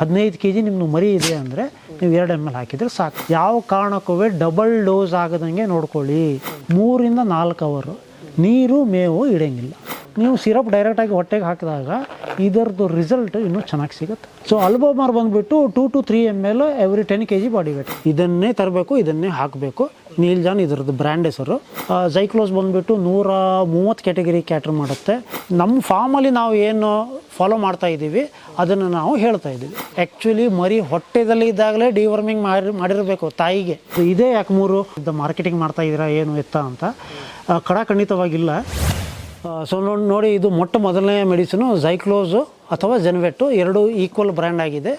ಹದಿನೈದು K G ನಿಮ್ಮದು ಮರಿ ಇದೆ ಅಂದರೆ ನೀವು ಎರಡು ಎಂ ಎಲ್ ಹಾಕಿದರೆ ಸಾಕು. ಯಾವ ಕಾರಣಕ್ಕೂ ಡಬಲ್ ಡೋಸ್ ಆಗದಂಗೆ ನೋಡ್ಕೊಳ್ಳಿ. ಮೂರಿಂದ ನಾಲ್ಕು ಅವರು ನೀರು, ಮೇವು ಇಡೋಂಗಿಲ್ಲ ನೀವು ಸಿರಪ್ ಡೈರೆಕ್ಟಾಗಿ ಹೊಟ್ಟೆಗೆ ಹಾಕಿದಾಗ ಇದರದ್ದು ರಿಸಲ್ಟ್ ಇನ್ನೂ ಚೆನ್ನಾಗಿ ಸಿಗುತ್ತೆ. ಸೊ ಅಲ್ಬೋಮಾರ್ ಬಂದುಬಿಟ್ಟು two to three M L every ten K G body weight ಇದನ್ನೇ ತರಬೇಕು, ಇದನ್ನೇ ಹಾಕಬೇಕು. ನೀಲ್ಜಾನ್ ಇದ್ರದ್ದು ಬ್ರ್ಯಾಂಡ್ ಹೆಸರು. ಜೈಕ್ಲೋಸ್ ಬಂದುಬಿಟ್ಟು ನೂರ ಮೂವತ್ತು ಕ್ಯಾಟಗರಿ ಕ್ಯಾಟ್ರ್ ಮಾಡುತ್ತೆ. ನಮ್ಮ ಫಾರ್ಮಲ್ಲಿ ನಾವು ಏನು ಫಾಲೋ ಮಾಡ್ತಾ ಇದ್ದೀವಿ, ಅದನ್ನು ನಾವು ಹೇಳ್ತಾ ಇದ್ದೀವಿ. ಆ್ಯಕ್ಚುಲಿ ಮರಿ ಹೊಟ್ಟೆದಲ್ಲಿ ಇದ್ದಾಗಲೇ ಡಿವರ್ಮಿಂಗ್ ಮಾಡಿ, ಮಾಡಿರಬೇಕು ತಾಯಿಗೆ. ಇದೇ ಯಾಕೆ ಮೂರು? ಮಾರ್ಕೆಟಿಂಗ್ ಮಾಡ್ತಾ ಇದ್ದೀರಾ ಏನು ಎತ್ತ ಅಂತ? ಕಡಾಖಂಡಿತವಾಗಿಲ್ಲ. ಸೊ ನೋಡಿ, ಇದು ಮೊಟ್ಟ ಮೊದಲನೇ ಮೆಡಿಸಿನು ಝೈಕ್ಲೋಸು ಅಥವಾ ಜೆನ್ವೆಟ್ಟು ಎರಡು ಈಕ್ವಲ್ ಬ್ರ್ಯಾಂಡ್ ಆಗಿದೆ.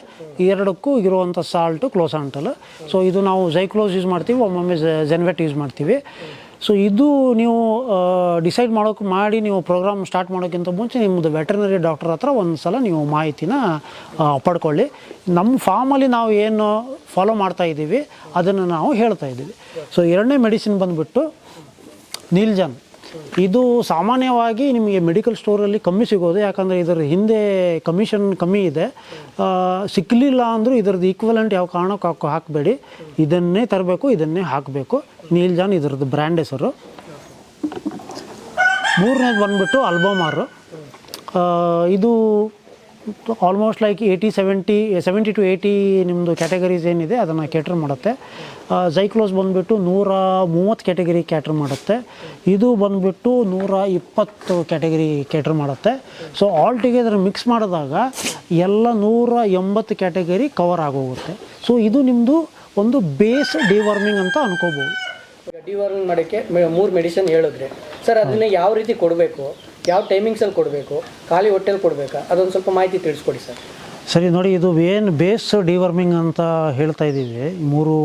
ಎರಡಕ್ಕೂ ಇರುವಂಥ ಸಾಲ್ಟು ಕ್ಲೋಸಾಂಟಲ್ ಸೊ ಇದು ನಾವು ಝೈಕ್ಲೋಸ್ ಯೂಸ್ ಮಾಡ್ತೀವಿ, ಒಮ್ಮೊಮ್ಮೆ ಜೆನ್ವೆಟ್ ಯೂಸ್ ಮಾಡ್ತೀವಿ. ಸೊ ಇದು ನೀವು ಡಿಸೈಡ್ ಮಾಡೋಕೆ ಮಾಡಿ ನೀವು ಪ್ರೋಗ್ರಾಮ್ ಸ್ಟಾರ್ಟ್ ಮಾಡೋಕ್ಕಿಂತ ಮುಂಚೆ ನಿಮ್ಮದು ವೆಟರ್ನರಿ ಡಾಕ್ಟರ್ ಹತ್ರ ಒಂದು ಸಲ ನೀವು ಮಾಹಿತಿನ ಪಡ್ಕೊಳ್ಳಿ. ನಮ್ಮ ಫಾರ್ಮಲ್ಲಿ ನಾವು ಏನು ಫಾಲೋ ಮಾಡ್ತಾ ಇದ್ದೀವಿ, ಅದನ್ನು ನಾವು ಹೇಳ್ತಾ ಇದ್ದೀವಿ. ಸೊ ಎರಡನೇ ಮೆಡಿಸಿನ್ ಬಂದುಬಿಟ್ಟು ನೀಲ್ಜಾನ್ ಇದು ಸಾಮಾನ್ಯವಾಗಿ ನಿಮಗೆ ಮೆಡಿಕಲ್ ಸ್ಟೋರಲ್ಲಿ ಕಮ್ಮಿ ಸಿಗೋದು, ಯಾಕಂದರೆ ಇದರ ಹಿಂದೆ ಕಮಿಷನ್ ಕಮ್ಮಿ ಇದೆ. ಸಿಕ್ಕಲಿಲ್ಲ ಅಂದರೂ ಇದರದ್ದು ಈಕ್ವಲೆಂಟ್ ಯಾವ ಕಾರಣಕ್ಕೆ ಹಾಕೋ ಹಾಕಬೇಡಿ. ಇದನ್ನೇ ತರಬೇಕು, ಇದನ್ನೇ ಹಾಕಬೇಕು. ನೀಲ್ಜಾನ್ ಇದರದ್ದು ಬ್ರ್ಯಾಂಡ್ ಹೆಸರು. ಮೂರನೇದು ಬಂದುಬಿಟ್ಟು ಅಲ್ಬೋಮಾರು ಇದು almost like eighty seventy seventy to eighty ನಿಮ್ಮದು ಕ್ಯಾಟಗರೀಸ್ ಏನಿದೆ ಅದನ್ನು ಕ್ಯಾಟ್ರ್ ಮಾಡುತ್ತೆ. ಜೈಕ್ಲೋಸ್ ಬಂದುಬಿಟ್ಟು ನೂರ ಮೂವತ್ತು ಕ್ಯಾಟಗರಿ ಕ್ಯಾಟ್ರ್ ಮಾಡುತ್ತೆ. ಇದು ಬಂದುಬಿಟ್ಟು ನೂರ ಇಪ್ಪತ್ತು ಕ್ಯಾಟಗರಿ ಕ್ಯಾಟ್ರ್ ಮಾಡುತ್ತೆ. ಸೊ ಆಲ್ ಟುಗೆದರ್ ಮಿಕ್ಸ್ ಮಾಡಿದಾಗ ಎಲ್ಲ ನೂರ ಎಂಬತ್ತು ಕ್ಯಾಟಗರಿ ಕವರ್ ಆಗೋಗುತ್ತೆ. ಸೊ ಇದು ನಿಮ್ಮದು ಒಂದು ಬೇಸ್ ಡಿವಾರ್ಮಿಂಗ್ ಅಂತ ಅನ್ಕೋಬೋದು. ಡಿವಾರ್ಮಿಂಗ್ ಮಾಡೋಕ್ಕೆ ಮೂರು ಮೆಡಿಸಿನ್ ಹೇಳಿದ್ರೆ. ಸರ್ ಅದನ್ನ ಯಾವ ರೀತಿ ಕೊಡಬೇಕು? ಯಾವ ಟೈಮಿಂಗ್ಸಲ್ಲಿ ಕೊಡಬೇಕು? ಖಾಲಿ ಹೊಟ್ಟೆಲಿ ಕೊಡಬೇಕಾ? ಅದೊಂದು ಸ್ವಲ್ಪ ಮಾಹಿತಿ ತಿಳಿಸ್ಕೊಡಿ ಸರ್. ಸರಿ, ನೋಡಿ, ಇದು ಏನು ಬೇಸ್ ಡಿವರ್ಮಿಂಗ್ ಅಂತ ಹೇಳ್ತಾ ಇದ್ದೀವಿ. ಮೂರು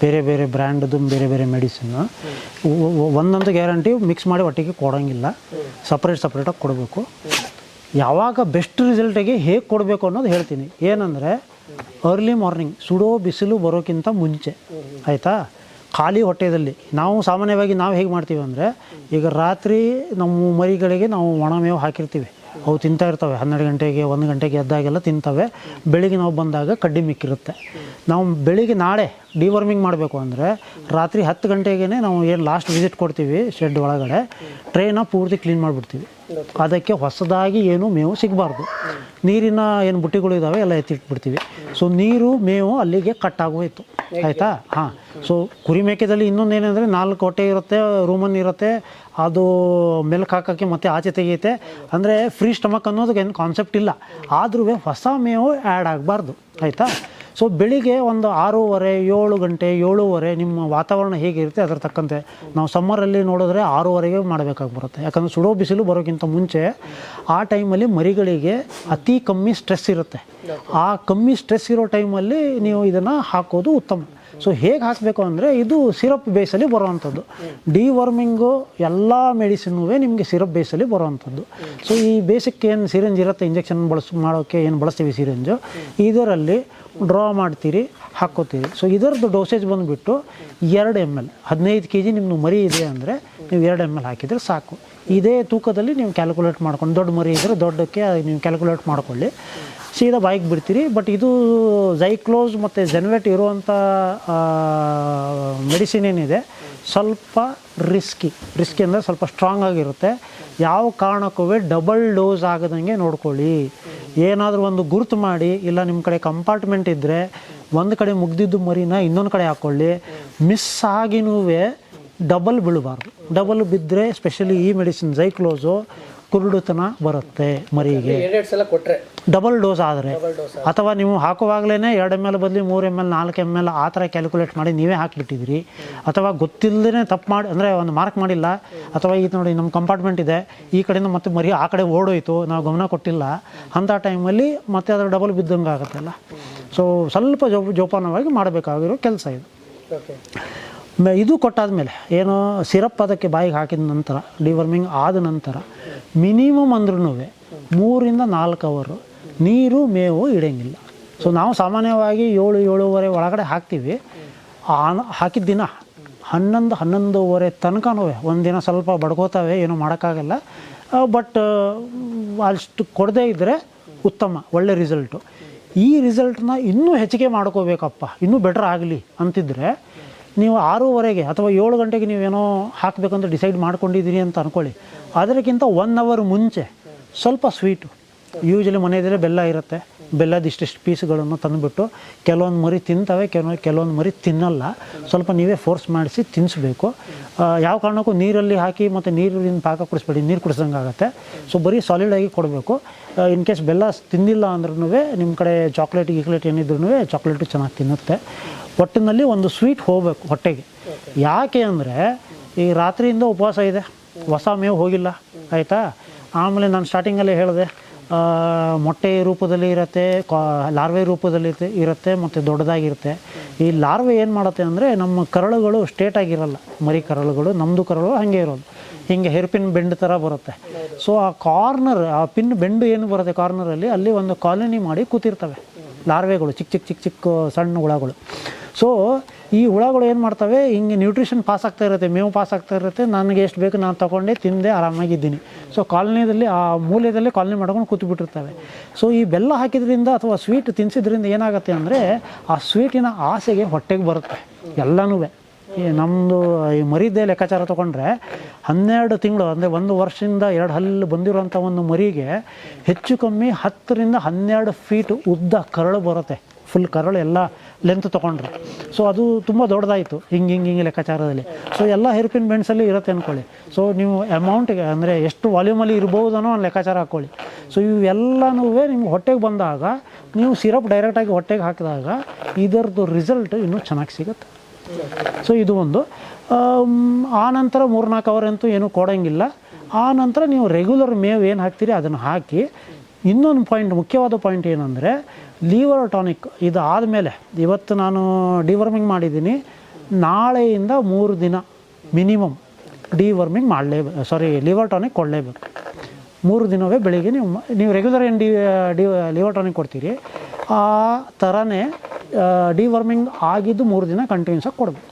ಬೇರೆ ಬೇರೆ ಬ್ರ್ಯಾಂಡ್ದು ಬೇರೆ ಬೇರೆ ಮೆಡಿಸಿನ್. ಒಂದೊಂದು ಗ್ಯಾರಂಟಿ ಮಿಕ್ಸ್ ಮಾಡಿ ಒಟ್ಟಿಗೆ ಕೊಡೋಂಗಿಲ್ಲ. ಸಪ್ರೇಟ್ ಸಪ್ರೇಟಾಗಿ ಕೊಡಬೇಕು. ಯಾವಾಗ ಬೆಸ್ಟ್ ರಿಸಲ್ಟಿಗೆ ಹೇಗೆ ಕೊಡಬೇಕು ಅನ್ನೋದು ಹೇಳ್ತೀನಿ. ಏನಂದರೆ ಅರ್ಲಿ ಮಾರ್ನಿಂಗ್ ಸುಡೋ ಬಿಸಿಲು ಬರೋಕ್ಕಿಂತ ಮುಂಚೆ. ಆಯಿತಾ? ಖಾಲಿ ಹೊಟ್ಟೆಯಲ್ಲಿ ನಾವು ಸಾಮಾನ್ಯವಾಗಿ ನಾವು ಹೇಗೆ ಮಾಡ್ತೀವಿ ಅಂದರೆ, ಈಗ ರಾತ್ರಿ ನಮ್ಮ ಮರಿಗಳಿಗೆ ನಾವು ಒಣಮೇವು ಹಾಕಿರ್ತೀವಿ. ಅವು ತಿಂತಾ ಇರ್ತವೆ. ಹನ್ನೆರಡು ಗಂಟೆಗೆ, ಒಂದು ಗಂಟೆಗೆ ಎದ್ದಾಗೆಲ್ಲ ತಿಂತವೆ. ಬೆಳಿಗ್ಗೆ ನಾವು ಬಂದಾಗ ಕಡ್ಡಿ ಮಿಕ್ಕಿರುತ್ತೆ. ನಾವು ಬೆಳಿಗ್ಗೆ ನಾಳೆ ಡಿವರ್ಮಿಂಗ್ ಮಾಡಬೇಕು ಅಂದರೆ ರಾತ್ರಿ ಹತ್ತು ಗಂಟೆಗೆ ನಾವು ಏನು ಲಾಸ್ಟ್ ವಿಸಿಟ್ ಕೊಡ್ತೀವಿ ಶೆಡ್ ಒಳಗಡೆ. ಟ್ರೈನ ಪೂರ್ತಿ ಕ್ಲೀನ್ ಮಾಡಿಬಿಡ್ತೀವಿ. ಅದಕ್ಕೆ ಹೊಸದಾಗಿ ಏನು ಮೇವು ಸಿಗಬಾರ್ದು. ನೀರಿನ ಏನು ಬುಟ್ಟಿಗಳು ಇದ್ದಾವೆ ಎಲ್ಲ ಎತ್ತಿಟ್ಬಿಡ್ತೀವಿ. ಸೊ ನೀರು, ಮೇವು ಅಲ್ಲಿಗೆ ಕಟ್ ಆಗೋಯ್ತು ಆಯಿತಾ? ಹಾಂ. ಸೊ ಕುರಿ ಮೇಕೆದಲ್ಲಿ ಇನ್ನೊಂದು ಏನಂದರೆ ನಾಲ್ಕು ಹೊಟ್ಟೆ ಇರುತ್ತೆ ರೂಮನ್ ಇರುತ್ತೆ, ಅದು ಮೆಲ್ಕ್ ಹಾಕೋಕ್ಕೆ ಮತ್ತೆ ಆಚೆ ತೆಗೆಯುತ್ತೆ. ಅಂದರೆ ಫ್ರೀ ಸ್ಟಮಕ್ ಅನ್ನೋದಕ್ಕೆ ಏನು ಕಾನ್ಸೆಪ್ಟ್ ಇಲ್ಲ. ಆದ್ರೂ ಹೊಸ ಮೇವು ಆ್ಯಡ್ ಆಗಬಾರ್ದು. ಆಯಿತಾ? ಸೊ ಬೆಳಿಗ್ಗೆ ಒಂದು ಆರೂವರೆ, ಏಳು ಗಂಟೆ, ಏಳೂವರೆ ನಿಮ್ಮ ವಾತಾವರಣ ಹೇಗಿರುತ್ತೆ ಅದರ ತಕ್ಕಂತೆ ನಾವು ಸಮ್ಮರಲ್ಲಿ ನೋಡಿದ್ರೆ ಆರೂವರೆಗೆ ಮಾಡಬೇಕಾಗಿ ಬರುತ್ತೆ. ಯಾಕಂದರೆ ಸುಡೋ ಬಿಸಿಲು ಬರೋಕ್ಕಿಂತ ಮುಂಚೆ ಆ ಟೈಮಲ್ಲಿ ಮರಿಗಳಿಗೆ ಅತಿ ಕಮ್ಮಿ ಸ್ಟ್ರೆಸ್ ಇರುತ್ತೆ. ಆ ಕಮ್ಮಿ ಸ್ಟ್ರೆಸ್ ಇರೋ ಟೈಮಲ್ಲಿ ನೀವು ಇದನ್ನು ಹಾಕೋದು ಉತ್ತಮ. ಸೊ ಹೇಗೆ ಹಾಕಬೇಕು ಅಂದರೆ ಇದು ಸಿರಪ್ ಬೇಸಲ್ಲಿ ಬರುವಂಥದ್ದು ಡಿವರ್ಮಿಂಗು ಎಲ್ಲ ಮೆಡಿಸಿನ್ನುವೇ ನಿಮಗೆ ಸಿರಪ್ ಬೇಸಲ್ಲಿ ಬರುವಂಥದ್ದು ಸೊ ಈ ಬೇಸಿಕ್ ಏನು ಸಿರಿಂಜ್ ಇರುತ್ತೆ ಇಂಜೆಕ್ಷನ್ ಬಳಸ್ ಮಾಡೋಕ್ಕೆ ಏನು ಬಳಸ್ತೀವಿ ಸಿರಿಂಜು ಇದರಲ್ಲಿ ಡ್ರಾ ಮಾಡ್ತೀರಿ, ಹಾಕ್ಕೋತೀರಿ. ಸೊ ಇದರದ್ದು ಡೋಸೇಜ್ ಬಂದುಬಿಟ್ಟು ಎರಡು ಎಂ ಎಲ್ ಹದಿನೈದು ಕೆ ಜಿ ನಿಮ್ಮದು ಮರಿ ಇದೆ ಅಂದರೆ ನೀವು ಎರಡು ಎಂ ಎಲ್ ಹಾಕಿದರೆ ಸಾಕು. ಇದೇ ತೂಕದಲ್ಲಿ ನೀವು ಕ್ಯಾಲ್ಕುಲೇಟ್ ಮಾಡ್ಕೊಂಡು, ದೊಡ್ಡ ಮರಿ ಇದ್ದರೆ ದೊಡ್ಡಕ್ಕೆ ನೀವು ಕ್ಯಾಲ್ಕುಲೇಟ್ ಮಾಡ್ಕೊಳ್ಳಿ. ಸೀದಾ ಬಾಯಿಗೆ ಬಿಡ್ತೀರಿ ಬಟ್ ಇದು ಜೈಕ್ಲೋಸ್ ಮತ್ತು ಜೆನ್ವೆಟ್ ಇರುವಂಥ ಮೆಡಿಸಿನ್ ಏನಿದೆ, ಸ್ವಲ್ಪ ರಿಸ್ಕಿ ರಿಸ್ಕಿ ಅಂದರೆ ಸ್ವಲ್ಪ ಸ್ಟ್ರಾಂಗ್ ಆಗಿರುತ್ತೆ. ಯಾವ ಕಾರಣಕ್ಕೂ ಡಬಲ್ ಡೋಸ್ ಆಗದಂಗೆ ನೋಡ್ಕೊಳ್ಳಿ. ಏನಾದರೂ ಒಂದು ಗುರುತು ಮಾಡಿ, ಇಲ್ಲ ನಿಮ್ಮ ಕಡೆ ಕಂಪಾರ್ಟ್ಮೆಂಟ್ ಇದ್ದರೆ ಒಂದು ಕಡೆ ಮುಗ್ದಿದ್ದು ಮರಿನ ಇನ್ನೊಂದು ಕಡೆ ಹಾಕ್ಕೊಳ್ಳಿ ಮಿಸ್ ಆಗಿನೂ ಡಬಲ್ ಬೀಳಬಾರ್ದು. ಡಬಲ್ ಬಿದ್ದರೆ ಸ್ಪೆಷಲಿ ಈ ಮೆಡಿಸಿನ್ ಜೈಕ್ಲೋಸು ಕುರುಡುತನ ಬರುತ್ತೆ ಮರಿಗೆ. ಡಬಲ್ ಡೋಸ್ ಆದರೆ. ಅಥವಾ ನೀವು ಹಾಕುವಾಗಲೇ ಎರಡು ಎಂ ಎಲ್ ಬದಲಿ ಮೂರು ಎಂ ಎಲ್ ನಾಲ್ಕು ಎಂ ಎಲ್ ಆ ಥರ ಕ್ಯಾಲ್ಕುಲೇಟ್ ಮಾಡಿ ನೀವೇ ಹಾಕಿಬಿಟ್ಟಿದ್ರಿ ಅಥವಾ ಗೊತ್ತಿಲ್ಲದೇ ತಪ್ಪು ಮಾಡಿ ಅಂದರೆ ಒಂದು ಮಾರ್ಕ್ ಮಾಡಿಲ್ಲ. ಅಥವಾ ಇದು ನೋಡಿ ನಮ್ಮ ಕಂಪಾರ್ಟ್ಮೆಂಟ್ ಇದೆ. ಈ ಕಡೆಯಿಂದ ಮತ್ತೆ ಮರಿ ಆ ಕಡೆ ಓಡೋಯ್ತು ನಾವು ಗಮನ ಕೊಟ್ಟಿಲ್ಲ. ಅಂಥ ಟೈಮಲ್ಲಿ ಮತ್ತೆ ಅದರ ಡಬಲ್ ಬಿದ್ದಂಗೆ ಆಗುತ್ತಲ್ಲ ಸೊ ಸ್ವಲ್ಪ ಜೋ ಜೋಪಾನವಾಗಿ ಮಾಡಬೇಕಾಗಿರೋ ಕೆಲಸ ಇದು. ಮೆ- ಇದು ಕೊಟ್ಟಾದಮೇಲೆ ಏನು ಸಿರಪ್ ಅದಕ್ಕೆ ಬಾಯಿಗೆ ಹಾಕಿದ ನಂತರ, ಡಿವರ್ಮಿಂಗ್ ಆದ ನಂತರ ಮಿನಿಮಮ್ ಅಂದ್ರೂ ಮೂರಿಂದ ನಾಲ್ಕು ಅವರು ನೀರು ಮೇವು ಇಡೋಂಗಿಲ್ಲ. ಸೊ ನಾವು ಸಾಮಾನ್ಯವಾಗಿ ಏಳು, ಏಳುವರೆ ಒಳಗಡೆ ಹಾಕ್ತೀವಿ. ಆನ್, ಹಾಕಿದ ದಿನ ಹನ್ನೊಂದು, ಹನ್ನೊಂದುವರೆ ತನಕನೂ ಒಂದಿನ ಸ್ವಲ್ಪ ಬಡ್ಕೋತಾವೆ, ಏನೂ ಮಾಡೋಕ್ಕಾಗಲ್ಲ. ಬಟ್ ಅಷ್ಟು ಕೊಡದೇ ಇದ್ದರೆ ಉತ್ತಮ, ಒಳ್ಳೆ ರಿಸಲ್ಟು ಈ ರಿಸಲ್ಟ್ನ ಇನ್ನೂ ಹೆಚ್ಚಿಗೆ ಮಾಡ್ಕೋಬೇಕಪ್ಪ, ಇನ್ನೂ ಬೆಟ್ರ್ ಆಗಲಿ ಅಂತಿದ್ರೆ ನೀವು ಆರೂವರೆಗೆ ಅಥವಾ ಏಳು ಗಂಟೆಗೆ ನೀವೇನೋ ಹಾಕಬೇಕಂತ ಡಿಸೈಡ್ ಮಾಡ್ಕೊಂಡಿದ್ದೀರಿ ಅಂತ ಅಂದ್ಕೊಳ್ಳಿ ಅದಕ್ಕಿಂತ ಒನ್ ಅವರ್ ಮುಂಚೆ ಸ್ವಲ್ಪ ಸ್ವೀಟು ಯೂಶಲಿ ಮನೆಯಲ್ಲೇ ಬೆಲ್ಲ ಇರುತ್ತೆ. ಬೆಲ್ಲದ ಇಷ್ಟಿಷ್ಟು ಪೀಸ್ಗಳನ್ನು ತಂದುಬಿಟ್ಟು ಕೆಲವೊಂದು ಮರಿ ತಿಂತವೆ ಕೆಲವೊಂದು ಕೆಲವೊಂದು ಮರಿ ತಿನ್ನಲ್ಲ. ಸ್ವಲ್ಪ ನೀವೇ ಫೋರ್ಸ್ ಮಾಡಿಸಿ ತಿನ್ನಿಸ್ಬೇಕು ಯಾವ ಕಾರಣಕ್ಕೂ ನೀರಲ್ಲಿ ಹಾಕಿ ಮತ್ತು ನೀರಿನ ಪಾಕ ಕುಡಿಸ್ಬೇಡಿ, ನೀರು ಕುಡಿಸ್ದಂಗೆ ಆಗುತ್ತೆ. ಸೊ ಬರೀ ಸಾಲಿಡಾಗಿ ಕೊಡಬೇಕು. ಇನ್ ಕೇಸ್ ಬೆಲ್ಲ ತಿಂದಿಲ್ಲ ಅಂದ್ರೂ ನಿಮ್ಮ ಕಡೆ ಚಾಕ್ಲೇಟ್ ಗೀಕ್ಲೇಟ್ ಏನಿದ್ರು ಚಾಕ್ಲೇಟು ಚೆನ್ನಾಗಿ ತಿನ್ನುತ್ತೆ. ಒಟ್ಟಿನಲ್ಲಿ ಒಂದು ಸ್ವೀಟ್ ಹೋಗಬೇಕು ಹೊಟ್ಟೆಗೆ. ಯಾಕೆ ಅಂದರೆ ಈ ರಾತ್ರಿಯಿಂದ ಉಪವಾಸ ಇದೆ. ಹೊಸ ಮೇವು ಹೋಗಿಲ್ಲ. ಆಯಿತಾ? ಆಮೇಲೆ ನಾನು ಸ್ಟಾರ್ಟಿಂಗಲ್ಲೇ ಹೇಳಿದೆ ಮೊಟ್ಟೆ ರೂಪದಲ್ಲಿ ಇರುತ್ತೆ, ಕಾ ಲಾರ್ವೆ ರೂಪದಲ್ಲಿ ಇರುತ್ತೆ- ಮತ್ತು ದೊಡ್ಡದಾಗಿರುತ್ತೆ. ಈ ಲಾರ್ವೆ ಏನು ಮಾಡುತ್ತೆ ಅಂದರೆ ನಮ್ಮ ಕರಳುಗಳು ಸ್ಟೇಟ್ ಆಗಿರಲ್ಲ. ಮರಿ ಕರಳುಗಳು ನಮ್ಮದು ಕರಳು ಹಾಗೆ ಇರೋದು. ಹಿಂಗೆ ಹೆರ್ಪಿನ್ ಬೆಂಡ್ ಥರ ಬರುತ್ತೆ. ಸೊ ಆ ಕಾರ್ನರ್ ಆ ಪಿನ್ ಬೆಂಡು ಏನು ಬರುತ್ತೆ ಕಾರ್ನರಲ್ಲಿ ಅಲ್ಲಿ ಒಂದು ಕಾಲೋನಿ ಮಾಡಿ ಕೂತಿರ್ತವೆ. ಲಾರ್ವೆಗಳು ಚಿಕ್ಕ ಚಿಕ್ಕ ಚಿಕ್ಕ ಚಿಕ್ಕ ಸಣ್ಣ ಹುಳಗಳು. ಸೊ ಈ ಹುಳಗಳು ಏನು ಮಾಡ್ತವೆ? ಹಿಂಗೆ ನ್ಯೂಟ್ರಿಷನ್ ಪಾಸ್ ಆಗ್ತಾ ಇರುತ್ತೆ, ಮೇವು ಪಾಸ್ ಆಗ್ತಾ ಇರುತ್ತೆ. ನನಗೆ ಎಷ್ಟು ಬೇಕು ನಾನು ತೊಗೊಂಡೆ, ತಿಂದೆ ಆರಾಮಾಗಿದ್ದೀನಿ ಸೊ ಕಾಲನಿಯಲ್ಲಿ, ಆ ಮೂಲ್ಯದಲ್ಲಿ ಕಾಲನಿ ಮಾಡ್ಕೊಂಡು ಕೂತ್ಬಿಟ್ಟಿರ್ತವೆ. ಸೊ ಈ ಬೆಲ್ಲ ಹಾಕಿದ್ರಿಂದ ಅಥವಾ ಸ್ವೀಟ್ ತಿನ್ನಿಸಿದ್ರಿಂದ ಏನಾಗುತ್ತೆ ಅಂದರೆ, ಆ ಸ್ವೀಟಿನ ಆಸೆಗೆ ಹೊಟ್ಟೆಗೆ ಬರುತ್ತೆ. ಎಲ್ಲನೂ ಈ ನಮ್ಮದು ಈ ಮರಿದೇ ಲೆಕ್ಕಾಚಾರ ತೊಗೊಂಡ್ರೆ, ಹನ್ನೆರಡು ತಿಂಗಳು, ಅಂದರೆ ಒಂದು ವರ್ಷದಿಂದ ಎರಡು ಹಲ್ಲು ಬಂದಿರುವಂಥ ಒಂದು ಮರಿಗೆ ಹೆಚ್ಚು ಕಮ್ಮಿ ಹತ್ತರಿಂದ ಹನ್ನೆರಡು ಫೀಟ್ ಉದ್ದ ಕರಳು ಬರುತ್ತೆ. ಫುಲ್ ಕರಳು ಎಲ್ಲ ಲೆಂತ್ ತೊಗೊಂಡ್ರೆ. ಸೊ ಅದು ತುಂಬ ದೊಡ್ಡದಾಯಿತು, ಹಿಂಗೆ ಹಿಂಗೆ ಹಿಂಗೆ ಲೆಕ್ಕಾಚಾರದಲ್ಲಿ. ಸೊ ಎಲ್ಲ ಹೆರ್ಪಿನ್ ಬೆಂಡ್ಸಲ್ಲಿ ಇರುತ್ತೆ ಅಂದ್ಕೊಳ್ಳಿ ಸೊ ನೀವು ಅಮೌಂಟ್ಗೆ ಅಂದರೆ ಎಷ್ಟು ವಾಲ್ಯೂಮಲ್ಲಿ ಇರ್ಬೋದು ಅನ್ನೋ ಒಂದು ಲೆಕ್ಕಾಚಾರ ಹಾಕ್ಕೊಳ್ಳಿ ಸೊ ಇವೆಲ್ಲನೂ ನಿಮ್ಗೆ ಹೊಟ್ಟೆಗೆ ಬಂದಾಗ, ನೀವು ಸಿರಪ್ ಡೈರೆಕ್ಟಾಗಿ ಹೊಟ್ಟೆಗೆ ಹಾಕಿದಾಗ ಇದರದ್ದು ರಿಸಲ್ಟ್ ಇನ್ನೂ ಚೆನ್ನಾಗಿ ಸಿಗುತ್ತೆ. ಸೊ ಇದು ಒಂದು. ಆ ನಂತರ ಮೂರ್ನಾಲ್ಕು ಅವರ್ ಅಂತೂ ಏನೂ ಕೊಡೋಂಗಿಲ್ಲ. ಆ ನಂತರ ನೀವು ರೆಗ್ಯುಲರ್ ಮೇವ್ ಏನು ಹಾಕ್ತೀರಿ ಅದನ್ನು ಹಾಕಿ, ಇನ್ನೊಂದು ಪಾಯಿಂಟ್ ಮುಖ್ಯವಾದ ಪಾಯಿಂಟ್ ಏನಂದರೆ ಲೀವರ್ ಟಾನಿಕ್ ಇದು ಆದಮೇಲೆ ಇವತ್ತು ನಾನು ಡಿವರ್ಮಿಂಗ್ ಮಾಡಿದ್ದೀನಿ. ನಾಳೆಯಿಂದ ಮೂರು ದಿನ ಮಿನಿಮಮ್ ಡಿವರ್ಮಿಂಗ್ ಮಾಡಲೇಬೇಕು ಸಾರಿ ಲಿವರ್ ಟಾನಿಕ್ ಕೊಡಲೇಬೇಕು. ಮೂರು ದಿನವೇ ಬೆಳಿಗ್ಗೆ ನೀವು ನೀವು ರೆಗ್ಯುಲರ್ ಏನು ಡಿ ಡಿ ಲಿವರ್ ಟಾನಿಕ್ ಕೊಡ್ತೀರಿ, ಆ ಥರನೇ ಡಿವರ್ಮಿಂಗ್ ಆಗಿದ್ದು ಮೂರು ದಿನ ಕಂಟಿನ್ಯೂಸ್ ಆಗಿ ಕೊಡಬೇಕು.